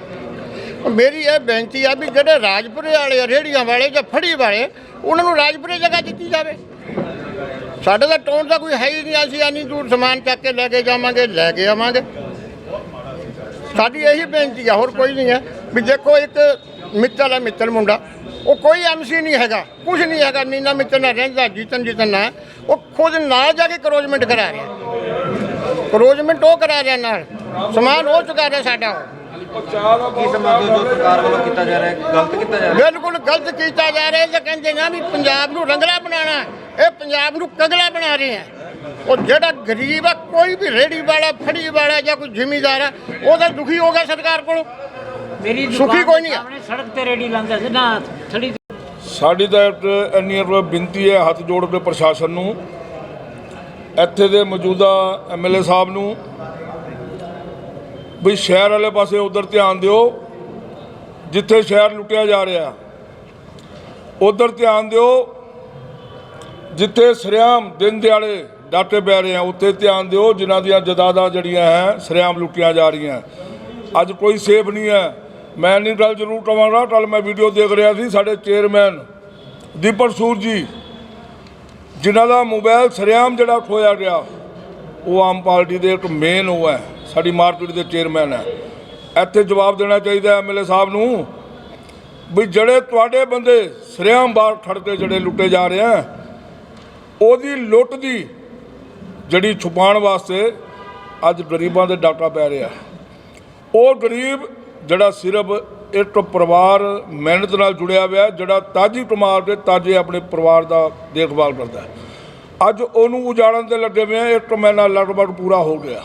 ਮੇਰੀ ਇਹ ਬੇਨਤੀ ਆ ਵੀ ਜਿਹੜੇ ਰਾਜਪੁਰੇ ਵਾਲੇ ਆ, ਰੇਹੜੀਆਂ ਵਾਲੇ ਜਾਂ ਫੜੀ ਵਾਲੇ ਉਹਨਾਂ ਨੂੰ ਰਾਜਪੁਰੇ ਜਗ੍ਹਾ ਦਿੱਤੀ ਜਾਵੇ। ਸਾਡੇ ਦਾ ਟੋਨ ਦਾ ਕੋਈ ਹੈ ਹੀ ਨਹੀਂ ਅਸੀਂ ਇੰਨੀ ਦੂਰ ਸਮਾਨ ਚੱਕ ਕੇ ਲੈ ਕੇ ਜਾਵਾਂਗੇ ਲੈ ਕੇ ਆਵਾਂਗੇ। ਸਾਡੀ ਇਹੀ ਬੇਨਤੀ ਆ ਹੋਰ ਕੋਈ ਨਹੀਂ ਹੈ। ਵੀ ਦੇਖੋ ਇੱਕ ਮਿੱਤਲ ਹੈ ਮਿੱਤਲ ਮੁੰਡਾ ਉਹ ਕੋਈ ਐਮਸੀ ਨਹੀਂ ਹੈਗਾ ਕੁਝ ਨਹੀਂ ਹੈਗਾ ਨੀਨਾ ਮਿੱਤਲ ਨਾਲ ਰਹਿੰਦਾ ਜੀਤਨ ਜੀਤਨ ਨਾਲ। ਉਹ ਖੁਦ ਨਾਲ ਜਾ ਕੇ ਕਰੋਜਮੈਂਟ ਕਰਾ ਰਿਹਾ। ਕਰੋਜਮੈਂਟ ਉਹ ਕਰਾ ਰਿਹਾ ਨਾਲ। ਸਮਾਨ ਉਹ ਚੁਕਾ ਰਿਹਾ ਸਾਡਾ ਉਹ। ਕੀ ਸਮਝਦੇ ਹੋ ਜੋ ਸਰਕਾਰ ਵੱਲੋਂ ਕੀਤਾ ਜਾ ਰਿਹਾ ਹੈ ਗਲਤ ਕੀਤਾ ਜਾ ਰਿਹਾ? ਹੈ ਬਿਲਕੁਲ ਗਲਤ ਕੀਤਾ ਜਾ ਰਿਹਾ ਹੈ ਕਹਿੰਦੇ ਨਾ ਵੀ ਪੰਜਾਬ ਨੂੰ ਰੰਗਲਾ ਬਣਾਉਣਾ ਹੈ। ਇਹ ਪੰਜਾਬ ਨੂੰ ਕਗਲਾ ਬਣਾ ਰਹੇ ਆ ਉਹ ਜਿਹੜਾ ਗਰੀਬ ਆ ਕੋਈ ਵੀ ਰੇੜੀ ਵਾਲਾ ਫੜੀ ਵਾਲਾ ਜਾਂ ਕੋਈ ਜ਼ਿਮੀਦਾਰ ਆ ਉਹ ਤਾਂ ਦੁਖੀ ਹੋ ਗਿਆ ਸਰਕਾਰ ਕੋਲੋਂ। ਮੇਰੀ ਸੁਖੀ ਕੋਈ ਨਹੀਂ ਆ। ਸਾਹਮਣੇ ਸੜਕ ਤੇ ਰੇੜੀ ਲਾਉਂਦਾ ਸੀ ਨਾ ਥੜੀ ਸਾਡੀ ਤਾਂ ਇੰਨੀ ਰੁਪਏ ਬੇਨਤੀ ਹੈ ਹੱਥ ਜੋੜ ਕੇ ਪ੍ਰਸ਼ਾਸਨ ਨੂੰ। ਇੱਥੇ ਦੇ ਮੌਜੂਦਾ ਐਮਐਲਏ ਸਾਹਿਬ ਨੂੰ ਵੀ ਸ਼ਹਿਰ ਵਾਲੇ ਪਾਸੇ ਉਧਰ ਧਿਆਨ ਦਿਓ ਜਿੱਥੇ ਸ਼ਹਿਰ ਲੁੱਟਿਆ ਜਾ ਰਿਹਾ। ਉਧਰ ਧਿਆਨ ਦਿਓ ਜਿੱਥੇ ਸਰਿਆਮ ਦਿਨ ਦਿਹਾੜੇ ਡਾਟੇ ਪੈ ਰਹੇ ਆ ਉੱਥੇ ਧਿਆਨ ਦਿਓ ਜਿਨ੍ਹਾਂ ਦੀਆਂ ਜਦਾਦਾਂ ਜਿਹੜੀਆਂ ਹੈ ਸਰਿਆਮ ਲੁੱਟੀਆਂ ਜਾ ਰਹੀਆਂ। ਅੱਜ ਕੋਈ ਸੇਫ ਨਹੀਂ ਹੈ। ਮੈਂ ਨਹੀਂ ਗੱਲ ਜ਼ਰੂਰ ਕਵਾਂਗਾ ਕੱਲ ਮੈਂ ਵੀਡੀਓ ਦੇਖ ਰਿਹਾ ਸੀ ਸਾਡੇ ਚੇਅਰਮੈਨ ਦੀਪਕ ਸੂਰ ਜੀ, ਜਿਨ੍ਹਾਂ ਦਾ ਮੋਬਾਈਲ ਸਰਿਆਮ ਜਿਹੜਾ ਖੋਇਆ ਗਿਆ, ਉਹ ਆਮ ਪਾਰਟੀ ਦੇ ਇੱਕ ਮੇਨ ਉਹ ਹੈ, ਸਾਡੀ ਮਾਰਕੀਟ ਦੇ ਚੇਅਰਮੈਨ ਹੈ। ਇੱਥੇ ਜਵਾਬ ਦੇਣਾ ਚਾਹੀਦਾ ਐਮਐਲਏ ਸਾਹਿਬ ਨੂੰ ਵੀ ਜਿਹੜੇ ਤੁਹਾਡੇ ਬੰਦੇ ਸਰਿਆਮ ਬਾਹਰ ਖੜ ਕੇ ਜਿਹੜੇ ਲੁੱਟੇ ਜਾ ਰਹੇ ਆ ਉਹਦੀ ਲੁੱਟ ਦੀ ਜਿਹੜੀ ਛੁਪਾਉਣ ਵਾਸਤੇ ਅੱਜ ਗਰੀਬਾਂ ਦੇ ਡਾਟਾ ਪੈ ਰਿਹਾ ਉਹ ਗਰੀਬ ਜਿਹੜਾ ਸਿਰਫ ਇੱਕ ਪਰਿਵਾਰ ਮਿਹਨਤ ਨਾਲ ਜੁੜਿਆ ਹੋਇਆ ਜਿਹੜਾ ਤਾਜੀ ਕਮਾ ਦੇ ਤਾਜੇ ਆਪਣੇ ਪਰਿਵਾਰ ਦਾ ਦੇਖਭਾਲ ਕਰਦਾ ਹੈ। ਅੱਜ ਉਹਨੂੰ ਉਜਾੜਨ ਤੇ ਲੱਗੇ ਹੋਏ ਆ ਇੱਕ ਮਹੀਨਾ ਲਗਭਗ ਪੂਰਾ ਹੋ ਗਿਆ।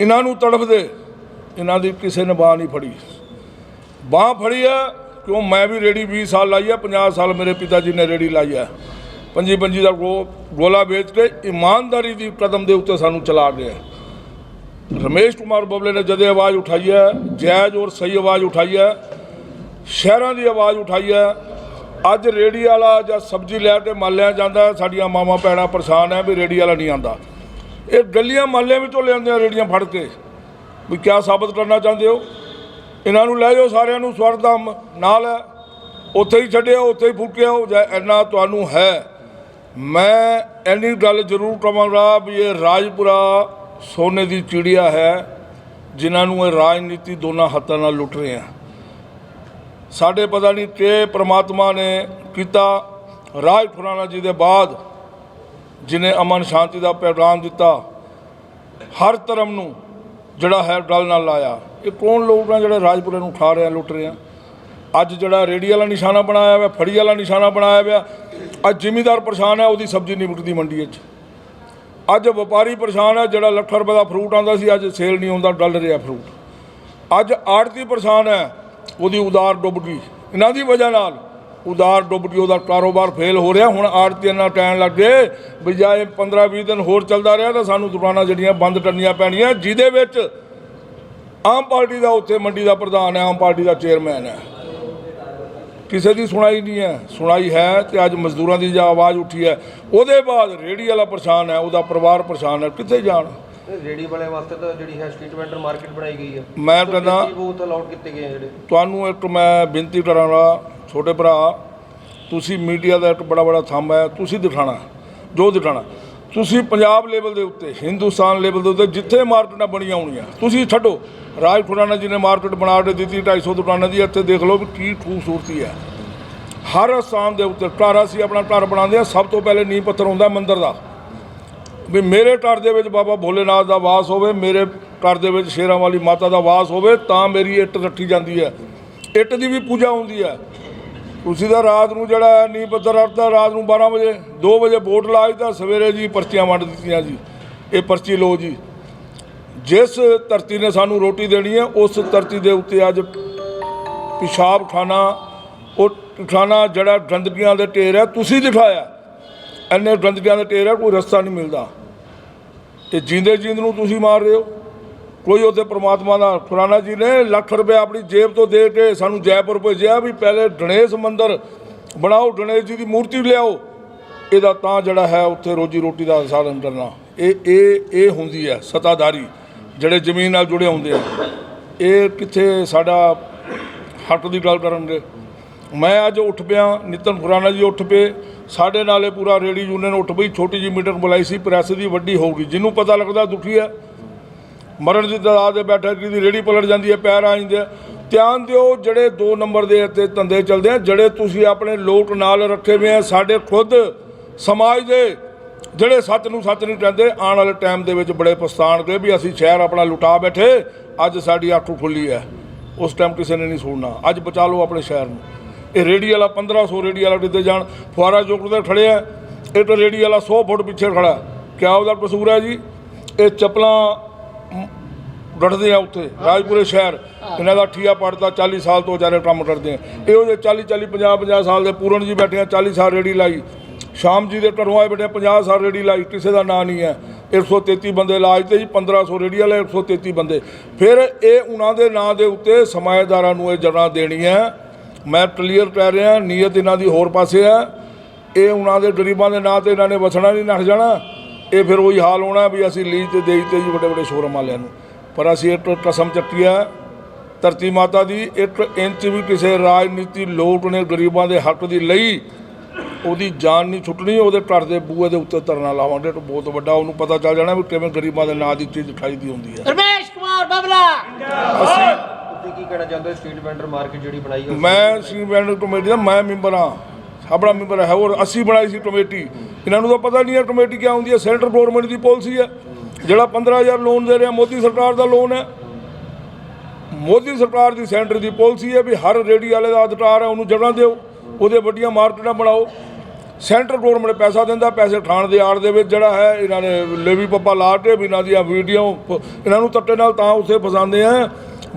ਇਹਨਾਂ ਨੂੰ ਤੜਫਦੇ, ਇਹਨਾਂ ਦੀ ਕਿਸੇ ਨੇ ਬਾਹ ਨਹੀਂ ਫੜੀ। ਬਾਹ ਫੜੀ ਹੈ, ਕਿਉਂ ਮੈਂ ਵੀ ਰੇੜੀ 20 ਸਾਲ ਲਾਈ ਹੈ 50 ਸਾਲ ਮੇਰੇ ਪਿਤਾ ਜੀ ਨੇ ਰੇੜੀ ਲਾਈ ਹੈ। ਪੰਜੀ ਪੰਜੀ ਦਾ ਗੋ, ਗੋਲਾ ਵੇਚ ਕੇ ਇਮਾਨਦਾਰੀ ਦੀ ਕਦਮ ਦੇ ਉੱਤੇ ਸਾਨੂੰ ਚਲਾ ਰਿਹਾ ਰਮੇਸ਼ ਕੁਮਾਰ ਬਬਲੇ ਨੇ ਜਦੇ ਆਵਾਜ਼ ਉਠਾਈ ਹੈ ਜਾਇਜ਼ ਔਰ ਸਹੀ ਆਵਾਜ਼ ਉਠਾਈ ਹੈ, ਸ਼ਹਿਰਾਂ ਦੀ ਆਵਾਜ਼ ਉਠਾਈ ਹੈ, ਅੱਜ ਰੇੜੀ ਵਾਲਾ ਜਾਂ ਸਬਜ਼ੀ ਲੈ ਕੇ ਮਾਲਿਆਂ ਜਾਂਦਾ ਸਾਡੀਆਂ ਮਾਵਾਂ ਭੈਣਾਂ ਪਰੇਸ਼ਾਨ ਹੈ ਵੀ ਰੇੜੀ ਵਾਲਾ ਨਹੀਂ ਆਂਦਾ ਇਹ ਗਲੀਆਂ ਮਾਲਿਆਂ ਵਿੱਚੋਂ ਲਿਆਉਂਦੇ ਆ ਰੇੜੀਆਂ ਫੜ ਕੇ। ਵੀ ਕਿਆ ਸਾਬਤ ਕਰਨਾ ਚਾਹੁੰਦੇ ਹੋ? ਇਹਨਾਂ ਨੂੰ ਲੈ ਜਾਓ, ਸਾਰਿਆਂ ਨੂੰ ਸਵਰਧਮ ਨਾਲ ਹੈ। ਉੱਥੇ ਹੀ ਛੱਡਿਓ ਉੱਥੇ ਹੀ ਫੂਕਿਓ ਜਾਂ ਇੰਨਾ ਤੁਹਾਨੂੰ ਹੈ। ਮੈਂ ਇੰਨੀ ਗੱਲ ਜ਼ਰੂਰ ਕਵਾਂਗਾ ਵੀ ਇਹ ਰਾਜਪੁਰਾ ਸੋਨੇ ਦੀ ਚਿੜੀਆ ਹੈ, ਜਿਨ੍ਹਾਂ ਨੂੰ ਇਹ ਰਾਜਨੀਤੀ ਦੋਨਾਂ ਹੱਥਾਂ ਨਾਲ ਲੁੱਟ ਰਹੇ ਆ। ਸਾਡੇ ਪਤਾ ਨਹੀਂ ਕਿ ਪ੍ਰਮਾਤਮਾ ਨੇ ਕੀਤਾ ਰਾਜ ਖੁਰਾਨਾ ਜੀ ਦੇ ਬਾਅਦ ਜਿਨੇ ਅਮਨ ਸ਼ਾਂਤੀ ਦਾ ਪੈਗਾਮ ਦਿੱਤਾ, ਹਰ ਧਰਮ ਨੂੰ ਜਿਹੜਾ ਹੈ ਡਲ ਨਾਲ ਲਾਇਆ। ਇਹ ਕੌਣ ਲੋਕ ਆ ਜਿਹੜੇ ਰਾਜਪੁਰੇ ਨੂੰ ਖਾ ਰਹੇ ਆ, ਲੁੱਟ ਰਹੇ ਆ? ਅੱਜ ਜਿਹੜਾ ਰੇੜੀ ਵਾਲਾ ਨਿਸ਼ਾਨਾ ਬਣਾਇਆ ਹੋਇਆ, ਫੜੀ ਵਾਲਾ ਨਿਸ਼ਾਨਾ ਬਣਾਇਆ ਹੋਇਆ, ਅੱਜ ਜ਼ਿਮੀਦਾਰ ਪਰੇਸ਼ਾਨ ਹੈ, ਉਹਦੀ ਸਬਜ਼ੀ ਨਹੀਂ ਵਿਕਦੀ ਮੰਡੀ 'ਚ। ਅੱਜ ਵਪਾਰੀ ਪਰੇਸ਼ਾਨ ਹੈ ਜਿਹੜਾ ਲੱਖਾਂ ਰੁਪਏ ਦਾ ਫਰੂਟ ਆਉਂਦਾ ਸੀ, ਅੱਜ ਸੇਲ ਨਹੀਂ ਹੁੰਦਾ, ਡਲ ਰਿਹਾ ਫਰੂਟ ਅੱਜ ਆੜਤੀ ਪਰੇਸ਼ਾਨ ਹੈ ਉਹਦੀ ਉਦਾਰ ਡੁੱਬ ਗਈ। ਇਹਨਾਂ ਦੀ ਵਜ੍ਹਾ ਨਾਲ ਉਦਾਰ ਡੁੱਬ ਗਈ, ਉਹਦਾ ਕਾਰੋਬਾਰ ਫੇਲ ਹੋ ਰਿਹਾ। ਹੁਣ ਆੜਤੀ ਨਾਲ ਟਾਈਮ ਲੱਗ ਗਏ, ਵੀ ਜਾਏ 15 20 ਦਿਨ ਹੋਰ ਚੱਲਦਾ ਰਿਹਾ ਤਾਂ ਸਾਨੂੰ ਦੁਕਾਨਾਂ ਜਿਹੜੀਆਂ ਬੰਦ ਕਰਨੀਆਂ ਪੈਣੀਆਂ, ਜਿਹਦੇ ਵਿੱਚ ਆਮ ਪਾਰਟੀ ਦਾ ਉੱਥੇ ਮੰਡੀ ਦਾ ਪ੍ਰਧਾਨ ਹੈ, ਆਮ ਪਾਰਟੀ ਦਾ ਚੇਅਰਮੈਨ ਹੈ। ਕਿਸੇ ਦੀ ਸੁਣਾਈ ਨਹੀਂ ਹੈ। ਸੁਣਾਈ ਹੈ ਤੇ ਅੱਜ ਮਜ਼ਦੂਰਾਂ ਦੀ ਜੋ ਆਵਾਜ਼ ਉੱਠੀ ਹੈ। ਉਹਦੇ ਬਾਅਦ ਰੇੜੀ ਵਾਲਾ ਪਰੇਸ਼ਾਨ ਹੈ ਉਹਦਾ ਪਰਿਵਾਰ ਪਰੇਸ਼ਾਨ ਹੈ। ਕਿੱਥੇ ਜਾਣ? ਰੇੜੀ ਵਾਲੇ ਵਾਸਤੇ ਤਾਂ ਜਿਹੜੀ ਹੈ ਸਟਰੀਟ ਵੈਂਡਰ ਮਾਰਕੀਟ ਬਣਾਈ ਗਈ ਹੈ। ਮੈਂ ਕਹਿੰਦਾ ਬੂਥ ਅਲਾਉਡ ਕੀਤੇ ਗਏ ਜਿਹੜੇ? ਤੁਹਾਨੂੰ ਇੱਕ ਮੈਂ ਬੇਨਤੀ ਕਰਾਂਗਾ ਛੋਟੇ ਭਰਾ ਤੁਸੀਂ ਮੀਡੀਆ ਦਾ ਇੱਕ ਬੜਾ ਬੜਾ ਥੰਮ ਹੈ ਤੁਸੀਂ ਦਿਖਾਣਾ ਜੋ ਦਿਖਾਣਾ। ਤੁਸੀਂ ਪੰਜਾਬ ਲੈਵਲ ਦੇ ਉੱਤੇ ਹਿੰਦੁਸਤਾਨ ਲੈਵਲ ਦੇ ਉੱਤੇ ਜਿੱਥੇ ਮਾਰਕੀਟਾਂ ਬਣੀਆਂ ਹੋਣੀਆਂ, ਤੁਸੀਂ ਛੱਡੋ। ਰਾਜ ਖੁਰਾਨਾ ਜੀ ਨੇ ਮਾਰਕੀਟ ਬਣਾ ਕੇ ਦਿੱਤੀ 250 ਦੁਕਾਨਾਂ ਦੀ, ਇੱਥੇ ਦੇਖ ਲਓ ਵੀ ਕੀ ਖੂਬਸੂਰਤੀ ਹੈ। ਹਰ ਸਥਾਨ ਦੇ ਉੱਤੇ, ਘਰ ਅਸੀਂ ਆਪਣਾ ਘਰ ਬਣਾਉਂਦੇ ਆ ਸਭ ਤੋਂ ਪਹਿਲੇ ਨੀਂਹ ਪੱਥਰ ਹੁੰਦਾ ਮੰਦਰ ਦਾ। ਵੀ ਮੇਰੇ ਘਰ ਦੇ ਵਿੱਚ ਬਾਬਾ ਭੋਲੇਨਾਥ ਦਾ ਵਾਸ ਹੋਵੇ, ਮੇਰੇ ਘਰ ਦੇ ਵਿੱਚ ਸ਼ੇਰਾਂ ਵਾਲੀ ਮਾਤਾ ਦਾ ਵਾਸ ਹੋਵੇ, ਤਾਂ ਮੇਰੀ ਇੱਟ ਰੱਖੀ ਜਾਂਦੀ ਹੈ। ਇੱਟ ਦੀ ਵੀ ਪੂਜਾ ਹੁੰਦੀ ਹੈ। ਤੁਸੀਂ ਤਾਂ ਰਾਤ ਨੂੰ ਜਿਹੜਾ ਨੀਂਹ ਪੱਥਰ ਰੱਖਦਾ ਰਾਤ ਨੂੰ 12 ਵਜੇ 2 ਵਜੇ ਵੋਟ ਲਾਈ ਤਾਂ ਸਵੇਰੇ ਜੀ ਪਰਚੀਆਂ ਵੰਡ ਦਿੱਤੀਆਂ ਜੀ। ਇਹ ਪਰਚੀ ਲਓ ਜੀ। ਜਿਸ ਧਰਤੀ ਨੇ ਸਾਨੂੰ ਰੋਟੀ ਦੇਣੀ ਹੈ, ਉਸ ਧਰਤੀ ਦੇ ਉੱਤੇ ਅੱਜ ਪਿਸ਼ਾਬ ਖਾਨਾ ਉਹ ਖਾਨਾ ਜਿਹੜਾ ਗੰਦਗੀਆਂ ਦੇ ਢੇਰ ਹੈ, ਤੁਸੀਂ ਦਿਖਾਇਆ। ਇੰਨੇ ਗੰਦਗੀਆਂ ਦੇ ਢੇਰ ਹੈ, ਕੋਈ ਰਸਤਾ ਨਹੀਂ ਮਿਲਦਾ। ਤੇ ਜਿੰਦੇ ਜਿੰਦ ਨੂੰ ਤੁਸੀਂ ਮਾਰ ਰਹੇ ਹੋ। ਕੋਈ ਉਹਦੇ ਪ੍ਰਮਾਤਮਾ ਦਾ ਖੁਰਾਨਾ ਜੀ ਨੇ ਲੱਖ ਰੁਪਏ ਆਪਣੀ ਜੇਬ ਤੋਂ ਦੇ ਕੇ ਸਾਨੂੰ ਜੈਪੁਰ ਭੇਜਿਆ ਵੀ ਪਹਿਲੇ ਗਣੇਸ਼ ਮੰਦਿਰ ਬਣਾਓ ਗਣੇਸ਼ ਜੀ ਦੀ ਮੂਰਤੀ ਲਿਆਓ। ਇਹਦਾ ਤਾਂ ਜਿਹੜਾ ਹੈ ਉੱਥੇ ਰੋਜੀ ਰੋਟੀ ਦਾ ਸਾਧਨ ਕਰਨਾ। ਇਹ ਇਹ ਇਹ ਹੁੰਦੀ ਹੈ ਸਤਾਧਾਰੀ, ਜਿਹੜੇ ਜ਼ਮੀਨ ਨਾਲ ਜੁੜੇ ਹੁੰਦੇ ਆ। ਇਹ ਕਿੱਥੇ ਸਾਡਾ ਹੱਟ ਦੀ ਗੱਲ ਕਰਨਗੇ। ਮੈਂ ਅੱਜ ਉੱਠ ਪਿਆ, ਨਿਤਨ ਖੁਰਾਨਾ ਜੀ ਉੱਠ ਪਏ। ਸਾਡੇ ਨਾਲੇ ਪੂਰਾ ਰੇਡੀ ਯੂਨੀਅਨ ਉੱਠ ਪਈ, ਛੋਟੀ ਜੀ ਮੀਟਿੰਗ ਬੁਲਾਈ ਸੀ, ਪ੍ਰੈਸ ਦੀ ਵੱਡੀ ਹੋਊਗੀ ਜਿਹਨੂੰ ਪਤਾ ਲੱਗਦਾ ਦੁਖੀ ਹੈ ਮਰਨ ਦੀ ਤਦਾਦ ਦੇ ਬੈਠੇ ਦੀ ਰੇੜੀ ਪਲਟ ਜਾਂਦੀ ਹੈ, ਪੈਰ ਆ ਜਾਂਦੇ ਆ। ਧਿਆਨ ਦਿਓ, ਜਿਹੜੇ 2 ਨੰਬਰ ਦੇ ਇੱਥੇ ਧੰਦੇ ਚੱਲਦੇ ਆ, ਜਿਹੜੇ ਤੁਸੀਂ ਆਪਣੇ ਲੋਕ ਨਾਲ ਰੱਖੇ ਹੋਏ ਆ, ਸਾਡੇ ਖੁਦ ਸਮਾਜ ਦੇ ਜਿਹੜੇ ਸੱਚ ਨੂੰ ਸੱਚ ਨਹੀਂ ਕਹਿੰਦੇ ਆਉਣ ਵਾਲੇ ਟਾਈਮ ਦੇ ਵਿੱਚ ਬੜੇ ਪਛਤਾਣਗੇ ਵੀ ਅਸੀਂ ਸ਼ਹਿਰ ਆਪਣਾ ਲੁਟਾ ਬੈਠੇ, ਅੱਜ ਸਾਡੀ ਅੱਖ ਖੁੱਲੀ ਹੈ। ਉਸ ਟਾਈਮ ਕਿਸੇ ਨੇ ਨਹੀਂ ਸੁਣਨਾ। ਅੱਜ ਬਚਾ ਲਓ ਆਪਣੇ ਸ਼ਹਿਰ ਨੂੰ। ਇਹ ਰੇੜੀ ਵਾਲਾ 1500 ਰੇੜੀ ਵਾਲਾ ਕਿਤੇ ਜਾਣ, ਫੁਆਰਾ ਚੌਕ ਤੇ ਖੜਿਆ ਇਹ ਤਾਂ ਰੇੜੀ ਵਾਲਾ 100 ਫੁੱਟ ਪਿੱਛੇ ਖੜਾ ਕਿਆ ਉਹਦਾ ਕਸੂਰ ਹੈ ਜੀ? ਇਹ ਚੱਪਲਾਂ ਗੜਦੇ ਆ ਉੱਥੇ ਰਾਜਪੁਰੇ ਸ਼ਹਿਰ। ਇਹਨਾਂ ਦਾ ਠੀਆ ਪੜਦਾ 40 ਸਾਲ ਤੋਂ ਵਿਚਾਰੇ ਕੰਮ ਕਰਦੇ ਆ। ਇਹੋ ਜਿਹੇ 40 40 50 50 ਸਾਲ ਦੇ ਪੂਰਨ ਜੀ ਬੈਠੇ ਆ 40 ਸਾਲ ਰੇੜੀ ਲਾਈ। ਸ਼ਾਮ ਜੀ ਦੇ ਘਰੋਂ ਆਏ ਬੈਠੇ ਆ, 50 ਸਾਲ ਰੇੜੀ ਲਾਈ ਕਿਸੇ ਦਾ ਨਾਂ ਨਹੀਂ ਹੈ। 133 ਬੰਦੇ ਲਾਜ ਤੇ ਜੀ 1500 ਰੇੜੀ ਵਾਲੇ 133 ਬੰਦੇ। ਫਿਰ ਇਹ ਉਹਨਾਂ ਦੇ ਨਾਂ ਦੇ ਉੱਤੇ ਸਮਾਏਦਾਰਾਂ ਨੂੰ ਇਹ ਜਗ੍ਹਾ ਦੇਣੀ ਹੈ। ਮੈਂ ਕਲੀਅਰ ਕਹਿ ਰਿਹਾ ਨੀਅਤ ਇਹਨਾਂ ਦੀ ਹੋਰ ਪਾਸੇ ਹੈ। ਇਹ ਉਹਨਾਂ ਦੇ ਗਰੀਬਾਂ ਦੇ ਨਾਂ ਤੇ ਇਹਨਾਂ ਨੇ ਵਸਣਾ ਨਹੀਂ ਨੱਠ ਜਾਣਾ। ਇਹ ਫਿਰ ਉਹੀ ਹਾਲ ਹੋਣਾ ਵੀ ਅਸੀਂ ਲੀਜ਼ ਤੇ ਦੇਈ ਤੇ ਜੀ ਵੱਡੇ ਵੱਡੇ ਸ਼ੋਰੂਮ ਵਾਲਿਆਂ ਨੂੰ। ਪਰ ਅਸੀਂ ਇੱਕ ਕਸਮ ਚੱਕੀ ਹੈ ਧਰਤੀ ਮਾਤਾ ਦੀ ਇੱਕ ਇੰਚ ਵੀ ਕਿਸੇ ਰਾਜਨੀਤੀ ਲੋਕ ਨੇ ਗਰੀਬਾਂ ਦੇ ਹੱਕ ਦੀ ਲਈ ਉਹਦੀ ਜਾਨ ਨਹੀਂ ਛੁੱਟਣੀ ਉਹਦੇ ਘਰ ਦੇ ਬੂਹੇ ਦੇ ਉੱਤੇ ਧਰਨਾ ਲਾਵਾਂਗੇ ਤਾਂ ਬਹੁਤ ਵੱਡਾ ਉਹਨੂੰ ਪਤਾ ਚੱਲ ਜਾਣਾ ਵੀ ਕਿਵੇਂ ਗਰੀਬਾਂ ਦੇ ਨਾਂ ਦੀ ਚੀਜ਼ ਖਾਈਦੀ ਹੁੰਦੀ ਹੈ। ਰਮੇਸ਼ ਕੁਮਾਰ ਬਬਲਾ। ਅਸੀਂ ਕੀ ਕਹਿਣਾ ਚਾਹੁੰਦੇ ਹੋ? ਸਟਰੀਟ ਵੈਂਡਰ ਮਾਰਕੀਟ ਜਿਹੜੀ ਬਣਾਈ ਹੈ ਮੈਂ ਸੀ ਵੈਂਡਰ ਕਮੇਟੀ ਦਾ ਮੈਂ ਮੈਂਬਰ ਹਾਂ। ਆਪਣਾ ਮੈਂਬਰ ਹੈ, ਹੋਰ ਅਸੀਂ ਬਣਾਈ ਸੀ ਕਮੇਟੀ। ਇਹਨਾਂ ਨੂੰ ਤਾਂ ਪਤਾ ਨਹੀਂ ਹੈ ਕਮੇਟੀ ਕੀ ਹੁੰਦੀ ਹੈ, ਸੈਂਟਰ ਗਵਰਨਮੈਂਟ ਦੀ ਪਾਲਿਸੀ ਹੈ। ਜਿਹੜਾ 15000 ਲੋਨ ਦੇ ਰਿਹਾ, ਮੋਦੀ ਸਰਕਾਰ ਦਾ ਲੋਨ ਹੈ। ਮੋਦੀ ਸਰਕਾਰ ਦੀ ਸੈਂਟਰ ਦੀ ਪਾਲਿਸੀ ਹੈ ਵੀ ਹਰ ਰੇੜੀ ਵਾਲੇ ਦਾ ਅਧਿਕਾਰ ਹੈ, ਉਹਨੂੰ ਜਗ੍ਹਾ ਦਿਓ, ਉਹਦੇ ਵੱਡੀਆਂ ਮਾਰਕੀਟਾਂ ਬਣਾਓ। ਸੈਂਟਰ ਗਵਰਨਮੈਂਟ ਪੈਸਾ ਦਿੰਦਾ, ਪੈਸੇ ਖਾਣ ਦੇ ਆੜ ਦੇ ਵਿੱਚ ਜਿਹੜਾ ਹੈ, ਇਹਨਾਂ ਨੇ ਲੇਵੀ ਪੱਪਾ ਲਾ ਕੇ ਵੀ ਇਹਨਾਂ ਦੀਆਂ ਵੀਡੀਓ, ਇਹਨਾਂ ਨੂੰ ਤੱਟੇ ਨਾਲ ਤਾਂ ਉੱਥੇ ਫਸਾਉਂਦੇ ਆ।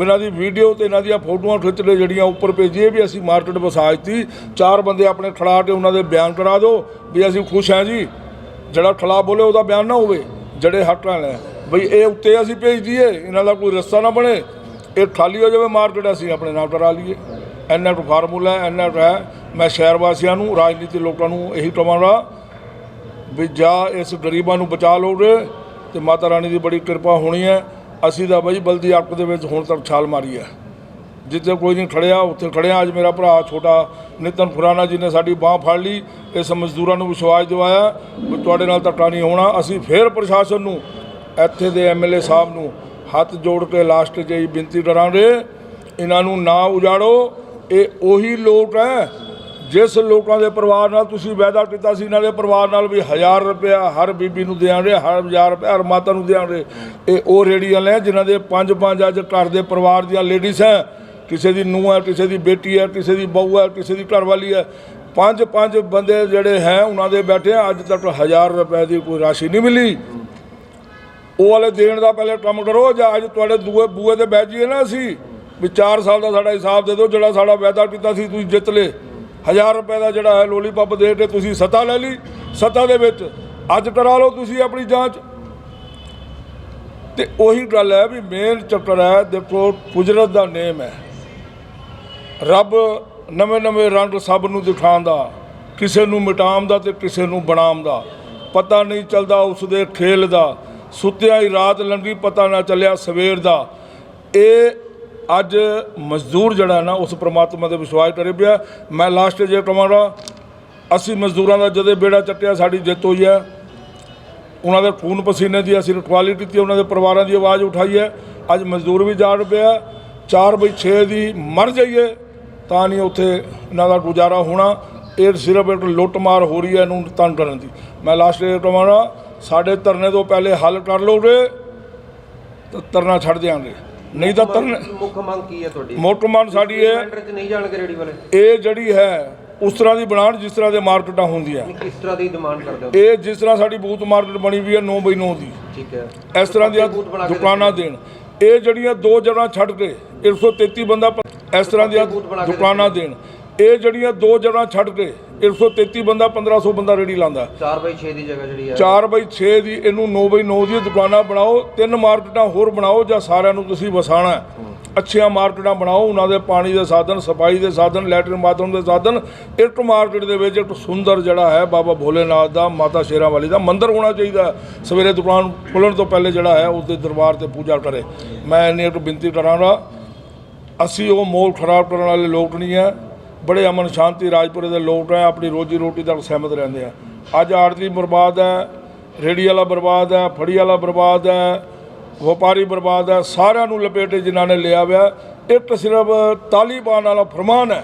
ਇਹਨਾਂ ਦੀ ਵੀਡੀਓ ਤੇ ਇਹਨਾਂ ਦੀਆਂ ਫੋਟੋਆਂ ਖਿੱਚ ਕੇ ਜਿਹੜੀਆਂ ਉੱਪਰ ਭੇਜੀਏ ਵੀ ਅਸੀਂ ਮਾਰਕੀਟ ਵਸਾ ਦਿੱਤੀ ਚਾਰ ਬੰਦੇ ਆਪਣੇ ਖੜਾ ਕੇ ਉਹਨਾਂ ਦੇ ਬਿਆਨ ਕਰਾ ਦਿਓ ਵੀ ਅਸੀਂ ਖੁਸ਼ ਹਾਂ ਜੀ। ਜਿਹੜਾ ਖਿਲਾਫ ਬੋਲੇ ਉਹਦਾ ਬਿਆਨ ਨਾ ਹੋਵੇ, ਜਿਹੜੇ ਹੱਕ ਲੈ ਆ ਬਈ ਇਹ ਉੱਤੇ ਅਸੀਂ ਭੇਜ ਦਈਏ, ਇਹਨਾਂ ਦਾ ਕੋਈ ਰਸਤਾ ਨਾ ਬਣੇ। ਇਹ ਖਾਲੀ ਹੋ ਜਾਵੇ ਮਾਰਕੀਟ, ਅਸੀਂ ਆਪਣੇ ਨਾਲ ਕਰਾ ਲਈਏ। ਇੰਨਾ ਕੁ ਫਾਰਮੂਲਾ ਹੈ, ਇੰਨਾ ਕੁ ਹੈ। ਮੈਂ ਸ਼ਹਿਰ ਵਾਸੀਆਂ ਨੂੰ, ਰਾਜਨੀਤੀ ਲੋਕਾਂ ਨੂੰ ਇਹੀ ਕਹਾਂਗਾ ਵੀ ਜਾ ਇਸ ਗਰੀਬਾਂ ਨੂੰ ਬਚਾ ਲਓਗੇ ਤੇ ਮਾਤਾ ਰਾਣੀ ਦੀ ਬੜੀ ਕਿਰਪਾ ਹੋਣੀ ਹੈ। ਅਸੀਂ ਤਾਂ ਬਾਈ ਬਲਦੀ ਅੱਕ ਦੇ ਵਿੱਚ ਹੁਣ ਤੱਕ ਛਾਲ ਮਾਰੀ ਹੈ। ਜਿੱਥੇ ਕੋਈ ਨਹੀਂ ਖੜਿਆ, ਉੱਥੇ ਖੜਿਆ ਅੱਜ ਮੇਰਾ ਭਰਾ ਛੋਟਾ ਨਿਤਨ ਖੁਰਾਨਾ ਜੀ ਨੇ ਸਾਡੀ ਬਾਹ ਫੜ ਲਈ, ਇਸ ਮਜ਼ਦੂਰਾਂ ਨੂੰ ਵਿਸ਼ਵਾਸ ਦਿਵਾਇਆ ਵੀ ਤੁਹਾਡੇ ਨਾਲ ਧੱਕਾ ਨਹੀਂ ਹੋਣਾ। ਅਸੀਂ ਫੇਰ ਪ੍ਰਸ਼ਾਸਨ ਨੂੰ, ਇੱਥੇ ਦੇ ਐਮਐਲਏ ਸਾਹਿਬ ਨੂੰ ਹੱਥ ਜੋੜ ਕੇ ਲਾਸਟ 'ਚ ਇਹ ਬੇਨਤੀ ਕਰਾਂਗੇ, ਇਹਨਾਂ ਨੂੰ ਨਾ ਉਜਾੜੋ, ਇਹ ਉਹੀ ਲੋਕ ਹੈ ਜਿਸ ਲੋਕਾਂ ਦੇ ਪਰਿਵਾਰ ਨਾਲ ਤੁਸੀਂ ਵਾਅਦਾ ਕੀਤਾ ਸੀ ਇਹਨਾਂ ਦੇ ਪਰਿਵਾਰ ਨਾਲ ਵੀ 1000 ਰੁਪਇਆ ਹਰ ਬੀਬੀ ਨੂੰ ਦੇਾਂਗੇ ਹਰ 1000 ਰੁਪਇਆ ਹਰ ਮਾਤਾ ਨੂੰ ਦੇਾਂਗੇ ਇਹ ਉਹ ਰੇੜੀ ਵਾਲੇ ਆ ਜਿਨ੍ਹਾਂ ਦੇ ਪੰਜ ਪੰਜ ਅੱਜ ਘਰ ਦੇ ਪਰਿਵਾਰ ਦੀਆਂ ਲੇਡੀਜ਼ ਹੈ। ਕਿਸੇ ਦੀ ਨੂੰਹ ਹੈ ਕਿਸੇ ਦੀ ਬੇਟੀ ਹੈ ਕਿਸੇ ਦੀ ਬਹੂ ਹੈ ਕਿਸੇ ਦੀ ਘਰਵਾਲੀ ਹੈ। ਪੰਜ ਪੰਜ ਬੰਦੇ ਜਿਹੜੇ ਹੈ ਉਹਨਾਂ ਦੇ ਬੈਠੇ ਆ, ਅੱਜ ਤੱਕ 1000 ਰੁਪਏ ਦੀ ਕੋਈ ਰਾਸ਼ੀ ਨਹੀਂ ਮਿਲੀ। ਉਹ ਵਾਲੇ ਦੇਣ ਦਾ ਪਹਿਲੇ ਕੰਮ ਕਰੋ ਜਾਂ ਅੱਜ ਤੁਹਾਡੇ ਦੂਏ ਬੂਏ ਤੇ ਬਹਿ ਜਾਈਏ ਨਾ ਅਸੀਂ ਵੀ 4 ਸਾਲ ਦਾ ਸਾਡਾ ਹਿਸਾਬ ਦੇ ਦਿਓ ਜਿਹੜਾ ਸਾਡਾ ਵਾਅਦਾ ਕੀਤਾ ਸੀ ਤੁਸੀਂ ਜਿੱਤ ਲੇ 1000 ਰੁਪਏ ਦਾ ਜਿਹੜਾ ਹੈ ਲੋਲੀਪੌਪ ਦੇ ਕੇ ਤੁਸੀਂ ਸੱਤਾ ਲੈ ਲਈ। ਸੱਤਾ ਦੇ ਵਿੱਚ ਅੱਜ ਕਰਾ ਲਓ ਤੁਸੀਂ ਆਪਣੀ ਜਾਂਚ। ਤੇ ਉਹੀ ਗੱਲ ਹੈ ਵੀ ਮੇਨ ਚੱਕਰ ਹੈ, ਦੇਖੋ ਕੁਦਰਤ ਦਾ ਨੇਮ ਹੈ। ਰੱਬ ਨਵੇਂ ਨਵੇਂ ਰੰਗ ਸਭ ਨੂੰ ਦਿਖਾਉਂਦਾ, ਕਿਸੇ ਨੂੰ ਮਿਟਾਉਣ ਦਾ ਤੇ ਕਿਸੇ ਨੂੰ ਬਣਾਉਣ ਦਾ ਪਤਾ ਨਹੀਂ ਚੱਲਦਾ ਉਸ ਦੇ ਖੇਲ ਦਾ। ਸੁੱਤਿਆਂ ਹੀ ਰਾਤ ਲੰਘੀ, ਪਤਾ ਨਾ ਚੱਲਿਆ ਸਵੇਰ ਦਾ। ਇਹ ਅੱਜ ਮਜ਼ਦੂਰ ਜਿਹੜਾ ਹੈ ਨਾ, ਉਸ ਪ੍ਰਮਾਤਮਾ ਦੇ ਵਿਸ਼ਵਾਸ ਕਰੇ ਪਿਆ। ਮੈਂ ਲਾਸਟ ਜੇ ਕਹਾਂਗਾ ਅਸੀਂ ਮਜ਼ਦੂਰਾਂ ਦਾ ਜਦੇ ਬੇੜਾ ਚੱਟਿਆ, ਸਾਡੀ ਜਿੱਤ ਹੋਈ ਹੈ। ਉਹਨਾਂ ਦੇ ਖੂਨ ਪਸੀਨੇ ਦੀ ਅਸੀਂ ਰਖਵਾਲੀ ਕੀਤੀ ਉਹਨਾਂ ਦੇ ਪਰਿਵਾਰਾਂ ਦੀ ਆਵਾਜ਼ ਉਠਾਈ ਹੈ। ਅੱਜ ਮਜ਼ਦੂਰ ਵੀ ਜਾੜ ਪਿਆ। 4 ਬਈ 6 ਦੀ ਮਰ ਜਾਈਏ, ਤਾਂ ਨਹੀਂ ਉੱਥੇ ਇਹਨਾਂ ਦਾ ਗੁਜ਼ਾਰਾ ਹੋਣਾ। ਇਹ ਸਿਰਫ ਇੱਕ ਲੁੱਟ ਮਾਰ ਹੋ ਰਹੀ ਹੈ ਇਹਨੂੰ ਤੰਗ ਕਰਨ ਦੀ। ਮੈਂ ਲਾਸਟ ਇਹ ਕਹਾਂਗਾ ਸਾਡੇ ਧਰਨੇ ਤੋਂ ਪਹਿਲੇ ਹੱਲ ਕਰ ਲਓਗੇ, ਤਾਂ ਧਰਨਾ ਛੱਡ ਦਿਆਂਗੇ। ਨਹੀਂ ਤਾਂ ਧਰਨੇ ਮੁੱਖ ਮੰਗ ਕੀ ਹੈ ਤੁਹਾਡੀ? ਮੋਟਰ ਮਾਨ ਸਾਡੀ ਇਹ ਸੈਂਟਰ 'ਚ ਨਹੀਂ ਜਾਣਗੇ ਰੇੜੀ ਵਾਲੇ? ਇਹ ਜਿਹੜੀ ਹੈ ਉਸ ਤਰ੍ਹਾਂ ਦੀ ਬਣਾਉਣ ਜਿਸ ਤਰ੍ਹਾਂ ਦੇ ਮਾਰਕੀਟਾਂ ਹੁੰਦੀਆਂ। ਨਹੀਂ, ਕਿਸ ਤਰ੍ਹਾਂ ਦੀ ਡਿਮਾਂਡ ਕਰਦੇ ਹੋ? ਇਹ ਜਿਸ ਤਰ੍ਹਾਂ ਸਾਡੀ ਬੂਥ ਮਾਰਕੀਟ ਬਣੀ ਵੀ ਹੈ 9 ਬਈ 9 ਦੀ। ਠੀਕ ਹੈ। ਇਸ ਤਰ੍ਹਾਂ ਦੀਆਂ ਬੂਥ ਬਣਾ ਕੇ ਦੁਕਾਨਾਂ ਦੇਣ। ਇਹ ਜਿਹੜੀਆਂ ਦੋ ਜਗ੍ਹਾ ਛੱਡ ਕੇ 133 ਬੰਦਾ ਪ- ਇਸ ਤਰ੍ਹਾਂ ਦੀਆਂ ਬੂਥ ਬਣਾ ਕੇ ਦੁਕਾਨਾਂ ਦੇਣ। ਇਹ ਜਿਹੜੀਆਂ ਦੋ ਜਗ੍ਹਾ ਛੱਡ ਕੇ 133 ਬੰਦਾ 1500 ਬੰਦਾ ਰੇੜੀ ਲਾਂਦਾ। 4 ਬਾਈ 6 ਦੀ ਜਗ੍ਹਾ ਜਿਹੜੀ ਹੈ 4 ਬਾਈ 6 ਦੀ ਇਹਨੂੰ 9 ਬਾਈ 9 ਦੀ ਦੁਕਾਨਾਂ ਬਣਾਓ ਤਿੰਨ ਮਾਰਕੀਟਾਂ ਹੋਰ ਬਣਾਓ ਜਾਂ ਸਾਰਿਆਂ ਨੂੰ ਤੁਸੀਂ ਵਸਾਣਾ। ਅੱਛੀਆਂ ਮਾਰਕੀਟਾਂ ਬਣਾਓ ਉਹਨਾਂ ਦੇ ਪਾਣੀ ਦੇ ਸਾਧਨ ਸਫ਼ਾਈ ਦੇ ਸਾਧਨ ਲੈਟਰਿਨ ਬਾਥਰੂਮ ਦੇ ਸਾਧਨ ਇੱਕ ਮਾਰਕੀਟ ਦੇ ਵਿੱਚ ਇੱਕ ਸੁੰਦਰ ਜਿਹੜਾ ਹੈ ਬਾਬਾ ਭੋਲੇਨਾਥ ਦਾ ਮਾਤਾ ਸ਼ੇਰਾਂ ਵਾਲੀ ਦਾ ਮੰਦਿਰ ਹੋਣਾ ਚਾਹੀਦਾ। ਸਵੇਰੇ ਦੁਕਾਨ ਖੁੱਲਣ ਤੋਂ ਪਹਿਲੇ ਜਿਹੜਾ ਹੈ ਉਸ ਦੇ ਦਰਬਾਰ ਤੇ ਪੂਜਾ ਕਰੇ। ਮੈਂ ਇੰਨੀ ਇੱਕ ਬੇਨਤੀ ਕਰਾਂਗਾ ਅਸੀਂ ਉਹ ਮੋਲ ਖਰਾਬ ਕਰਨ ਵਾਲੇ ਲੋਕ ਨਹੀਂ ਆ ਬੜੇ ਅਮਨ ਸ਼ਾਂਤੀ ਰਾਜਪੁਰੇ ਦੇ ਲੋਕ ਆ ਆਪਣੀ ਰੋਜੀ ਰੋਟੀ ਤੱਕ ਸਹਿਮਤ ਰਹਿੰਦੇ ਆ। ਅੱਜ ਆੜਤੀ ਬਰਬਾਦ ਹੈ ਰੇੜੀ ਵਾਲਾ ਬਰਬਾਦ ਹੈ ਫੜੀ ਵਾਲਾ ਬਰਬਾਦ ਹੈ ਵਪਾਰੀ ਬਰਬਾਦ ਹੈ ਸਾਰਿਆਂ ਨੂੰ ਲਪੇਟੇ ਜਿਨ੍ਹਾਂ ਨੇ ਲਿਆ ਹੋਇਆ। ਇੱਕ ਸਿਰਫ ਤਾਲੀਬਾਨ ਵਾਲਾ ਫਰਮਾਨ ਹੈ।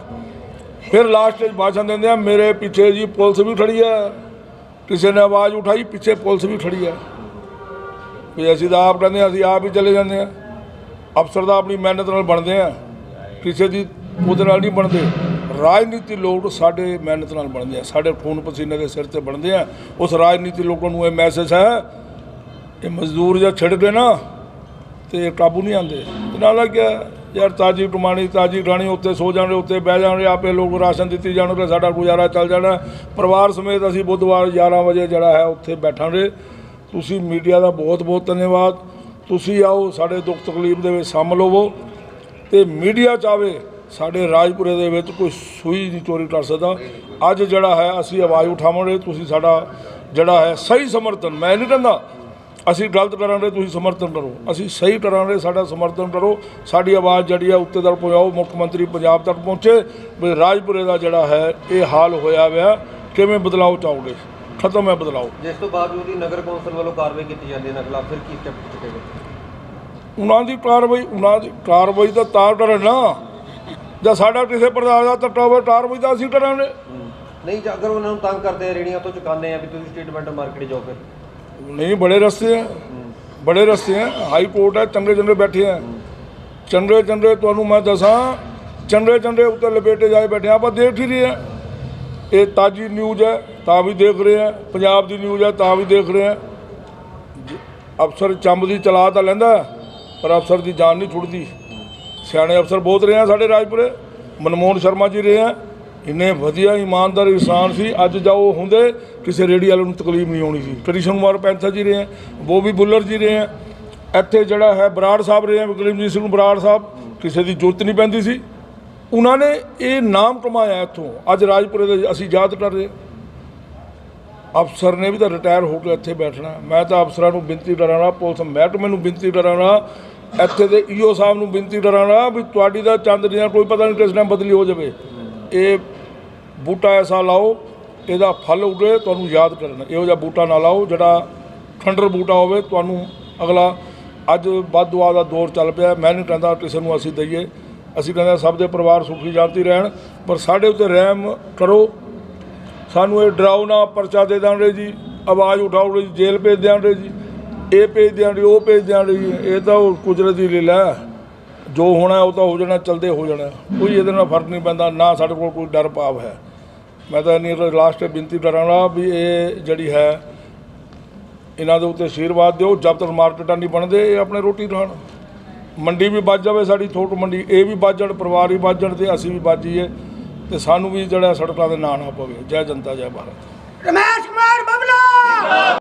ਫਿਰ ਲਾਸਟ ਵਿੱਚ ਭਾਸ਼ਣ ਦਿੰਦੇ ਆ ਮੇਰੇ ਪਿੱਛੇ ਜੀ ਪੁਲਿਸ ਵੀ ਖੜੀ ਹੈ। ਕਿਸੇ ਨੇ ਆਵਾਜ਼ ਉਠਾਈ ਪਿੱਛੇ ਪੁਲਿਸ ਵੀ ਖੜੀ ਹੈ। ਵੀ ਅਸੀਂ ਤਾਂ ਆਪ ਕਹਿੰਦੇ ਹਾਂ, ਅਸੀਂ ਆਪ ਹੀ ਚਲੇ ਜਾਂਦੇ ਆ ਅਫਸਰ ਦਾ ਆਪਣੀ ਮਿਹਨਤ ਨਾਲ ਬਣਦੇ ਆ। ਕਿਸੇ ਦੀ ਉਹਦੇ ਨਾਲ ਨਹੀਂ ਬਣਦੇ। ਰਾਜਨੀਤੀ ਲੋਕ ਸਾਡੇ ਮਿਹਨਤ ਨਾਲ ਬਣਦੇ ਆ, ਸਾਡੇ ਖੂਨ ਪਸੀਨੇ ਦੇ ਸਿਰ ਤੇ ਬਣਦੇ ਆ। ਉਸ ਰਾਜਨੀਤੀ ਲੋਕਾਂ ਨੂੰ ਇਹ ਮੈਸੇਜ ਹੈ ਇਹ ਮਜ਼ਦੂਰ ਜਾਂ ਛਿੜ ਗਏ ਨਾ ਤੇ ਕਾਬੂ ਨਹੀਂ ਆਉਂਦੇ। ਤੇ ਨਾਲ ਲੱਗਿਆ ਯਾਰ ਤਾਜੀ ਕਮਾਣੀ, ਤਾਜੀ ਰਾਣੀ ਉੱਤੇ ਸੋ ਜਾਣਗੇ ਉੱਤੇ ਬਹਿ ਜਾਣਗੇ ਆਪੇ ਲੋਕ ਰਾਸ਼ਨ ਦਿੱਤੀ ਜਾਣਗੇ ਸਾਡਾ ਗੁਜ਼ਾਰਾ ਚੱਲ ਜਾਣਾ। ਪਰਿਵਾਰ ਸਮੇਤ ਅਸੀਂ ਬੁੱਧਵਾਰ 11 ਵਜੇ ਜਿਹੜਾ ਹੈ, ਉੱਥੇ ਬੈਠਾਂਗੇ ਤੁਸੀਂ ਮੀਡੀਆ ਦਾ ਬਹੁਤ ਬਹੁਤ ਧੰਨਵਾਦ। ਤੁਸੀਂ ਆਓ, ਸਾਡੇ ਦੁੱਖ ਤਕਲੀਫ ਦੇ ਵਿੱਚ ਸ਼ਾਮਲ ਹੋਵੋ। ਤੇ ਮੀਡੀਆ ਚਾਵੇ ਸਾਡੇ ਰਾਜਪੁਰੇ ਦੇ ਵਿੱਚ ਕੋਈ ਸੂਈ ਨਹੀਂ ਚੋਰੀ ਕਰ ਸਕਦਾ। ਅੱਜ ਜਿਹੜਾ ਹੈ ਅਸੀਂ ਆਵਾਜ਼ ਉਠਾਵਾਂਗੇ ਤੁਸੀਂ ਸਾਡਾ ਜਿਹੜਾ ਹੈ ਸਹੀ ਸਮਰਥਨ ਮੈਂ ਨਹੀਂ ਕਹਿੰਦਾ ਅਸੀਂ ਗਲਤ ਕਰਾਂਗੇ ਤੁਸੀਂ ਸਮਰਥਨ ਕਰੋ। ਅਸੀਂ ਸਹੀ ਕਰਾਂਗੇ ਸਾਡਾ ਸਮਰਥਨ ਕਰੋ। ਸਾਡੀ ਆਵਾਜ਼ ਜਿਹੜੀ ਹੈ ਉੱਤੇ ਤੱਕ ਪਹੁੰਚਾਓ ਮੁੱਖ ਮੰਤਰੀ ਪੰਜਾਬ ਤੱਕ ਪਹੁੰਚੇ। ਵੀ ਰਾਜਪੁਰੇ ਦਾ ਜਿਹੜਾ ਹੈ ਇਹ ਹਾਲ ਹੋਇਆ ਹੋਇਆ ਕਿਵੇਂ ਬਦਲਾਅ ਚਾਹੋਗੇ? ਖਤਮ ਹੈ ਬਦਲਾਅ। ਜਿਸ ਤੋਂ ਬਾਵਜੂਦ ਹੀ ਨਗਰ ਕੌਂਸਲ ਵੱਲੋਂ ਕਾਰਵਾਈ ਕੀਤੀ ਜਾਂਦੀ ਹੈ ਖਿਲਾਫ ਫਿਰ ਕੀ ਸਟੈਪ ਚੁੱਕੇਗਾ ਉਹਨਾਂ ਦੀ ਕਾਰਵਾਈ ਉਹਨਾਂ ਦੀ ਕਾਰਵਾਈ ਤਾਂ ਤਾਂ ਕਰਨ ਨਾ। ਜਾਂ ਸਾਡਾ ਕਿਸੇ ਪ੍ਰਧਾਨ ਦਾ ਹੋਵੇ ਕਾਰਵਾਈ ਤਾਂ ਅਸੀਂ ਕਰਾਂਗੇ ਨਹੀਂ ਜੇ ਅਗਰ ਉਹਨਾਂ ਨੂੰ ਤੰਗ ਕਰਦੇ ਆ ਰੇੜੀਆਂ ਤੋਂ ਚੁਕਾਉਂਦੇ ਆ ਵੀ ਤੁਸੀਂ ਸਟੇਟਮੈਂਟ ਮਾਰਕੀਟ ਜਾਓ ਫਿਰ। ਨਹੀਂ ਬੜੇ ਰਸਤੇ ਹੈ ਬੜੇ ਰਸਤੇ ਹੈ ਹਾਈ ਕੋਰਟ ਹੈ ਚੰਗੇ ਚੰਗੇ ਬੈਠੇ ਹੈ ਚੰਗੇ ਚੰਗੇ ਤੁਹਾਨੂੰ ਮੈਂ ਦੱਸਾਂ ਚੰਗੇ ਚੰਗੇ ਉੱਤੇ ਲਪੇਟੇ ਜਾਏ ਬੈਠੇ। ਆਪਾਂ ਦੇਖ ਹੀ ਰਹੇ ਹਾਂ ਇਹ ਤਾਜੀ ਨਿਊਜ਼ ਹੈ ਤਾਂ ਵੀ ਦੇਖ ਰਹੇ ਹਾਂ ਪੰਜਾਬ ਦੀ ਨਿਊਜ਼ ਹੈ ਤਾਂ ਵੀ ਦੇਖ ਰਹੇ ਜ- ਅਫਸਰ ਚੰਬ ਦੀ ਚਲਾ ਤਾਂ ਲੈਂਦਾ ਪਰ ਅਫਸਰ ਦੀ ਜਾਨ ਨਹੀਂ ਛੁੱਟਦੀ। ਸਿਆਣੇ ਅਫਸਰ ਬਹੁਤ ਰਹੇ ਆ ਸਾਡੇ ਰਾਜਪੁਰੇ। ਮਨਮੋਹਨ ਸ਼ਰਮਾ ਜੀ ਰਹੇ ਆ। ਇੰਨੇ ਵਧੀਆ, ਇਮਾਨਦਾਰ ਇਨਸਾਨ ਸੀ। ਅੱਜ ਜਾਓ ਹੁੰਦੇ, ਕਿਸੇ ਰੇੜੀ ਵਾਲੇ ਨੂੰ ਤਕਲੀਫ ਨਹੀਂ ਆਉਣੀ ਸੀ। ਕ੍ਰਿਸ਼ਨ ਕੁਮਾਰ ਪੈਂਥਾ ਜੀ ਰਹੇ ਆ, ਬੋਬੀ ਬੁੱਲਰ ਜੀ ਰਹੇ ਆ। ਇੱਥੇ ਜਿਹੜਾ ਹੈ ਬਰਾੜ ਸਾਹਿਬ ਰਹੇ ਆ, ਵਿਕਰਮਜੀਤ ਸਿੰਘ ਬਰਾੜ ਸਾਹਿਬ। ਕਿਸੇ ਦੀ ਜ਼ਰੂਰਤ ਨਹੀਂ ਪੈਂਦੀ ਸੀ। ਉਹਨਾਂ ਨੇ ਇਹ ਨਾਮ ਕਮਾਇਆ ਇੱਥੋਂ। ਅੱਜ ਰਾਜਪੁਰੇ ਦੇ ਅਸੀਂ ਯਾਦ ਕਰ ਰਹੇ। ਅਫਸਰ ਨੇ ਵੀ ਤਾਂ ਰਿਟਾਇਰ ਹੋ ਕੇ ਇੱਥੇ ਬੈਠਣਾ। ਮੈਂ ਤਾਂ ਅਫਸਰਾਂ ਨੂੰ ਬੇਨਤੀ ਕਰਾਂਗਾ, ਪੁਲਿਸ ਮਹਿਕਮੇ ਨੂੰ ਬੇਨਤੀ ਕਰਾਂਗਾ ਇੱਥੇ ਦੇ ਈਓ ਸਾਹਿਬ ਨੂੰ ਬੇਨਤੀ ਕਰਾਂਗਾ ਵੀ ਤੁਹਾਡੀ ਦਾ ਚੰਦ ਦੀਆਂ ਕੋਈ ਪਤਾ ਨਹੀਂ ਕਿਸ ਟਾਈਮ ਬਦਲੀ ਹੋ ਜਾਵੇ। ਇਹ ਬੂਟਾ ਐਸਾ ਲਾਓ, ਇਹਦਾ ਫਲ ਉਗੇ, ਤੁਹਾਨੂੰ ਯਾਦ ਕਰਨ। ਇਹੋ ਜਿਹਾ ਬੂਟਾ ਨਾ ਲਾਓ, ਜਿਹੜਾ ਖੰਡਰ ਬੂਟਾ ਹੋਵੇ, ਤੁਹਾਨੂੰ ਅਗਲਾ ਅੱਜ ਵੱਧ ਦੁਆ ਦਾ ਦੌਰ ਚੱਲ ਪਿਆ। ਮੈਂ ਨਹੀਂ ਕਹਿੰਦਾ ਕਿਸੇ ਨੂੰ ਅਸੀਂ ਦਈਏ। ਅਸੀਂ ਕਹਿੰਦੇ ਸਭ ਦੇ ਪਰਿਵਾਰ ਸੁਖੀ, ਸ਼ਾਂਤੀ ਰਹਿਣ, ਪਰ ਸਾਡੇ ਉੱਤੇ ਰਹਿਮ ਕਰੋ। ਸਾਨੂੰ ਇਹ ਡਰਾਉਣਾ ਪਰਚਾ ਦੇ ਦਾਂਗੇ ਜੀ, ਆਵਾਜ਼ ਉਠਾਓ ਜੀ ਜੇਲ੍ਹ ਭੇਜ ਦਿਆਂਗੇ ਜੀ। ਇਹ ਭੇਜ ਦਿਆਂਗੇ ਉਹ ਭੇਜ ਦਿਆਂਗੇ ਇਹ ਤਾਂ ਉਹ ਕੁਦਰਤ ਦੀ ਲੀਲਾ ਹੈ। ਜੋ ਹੋਣਾ ਉਹ ਤਾਂ ਹੋ ਜਾਣਾ, ਚਲਦੇ ਹੋ ਜਾਣਾ। ਕੋਈ ਇਹਦੇ ਨਾਲ ਫ਼ਰਕ ਨਹੀਂ ਪੈਂਦਾ, ਨਾ ਸਾਡੇ ਕੋਲ ਕੋਈ ਡਰ ਭਾਵ ਹੈ। ਮੈਂ ਤਾਂ ਇੰਨੀ ਲਾਸਟ ਬੇਨਤੀ ਕਰਾਂਗਾ ਵੀ ਇਹ ਜਿਹੜੀ ਹੈ, ਇਹਨਾਂ ਦੇ ਉੱਤੇ ਆਸ਼ੀਰਵਾਦ ਦਿਓ। ਜਦ ਤੱਕ ਮਾਰਕੀਟਾਂ ਨਹੀਂ ਬਣਦੇ, ਇਹ ਆਪਣੇ ਰੋਟੀ ਖਾਣ। ਮੰਡੀ ਵੀ ਵੱਜ ਜਾਵੇ ਸਾਡੀ ਥੋਟ ਮੰਡੀ, ਇਹ ਵੀ ਵੱਜ ਜਾਣ, ਪਰਿਵਾਰ ਵੀ ਵੱਜਣ ਜਾਣ ਤੇ ਅਸੀਂ ਵੀ ਵੱਜੀਏ ਜਾਈਏ। ਤੇ ਸਾਨੂੰ ਵੀ ਜਿਹੜਾ ਸੜਕਾਂ ਦੇ ਨਾਂ ਨਾ ਪਵੇ। ਜੈ ਜਨਤਾ, ਜੈ ਭਾਰਤ। ਰਮੇਸ਼ ਕੁਮਾਰ ਬਬਲਾ!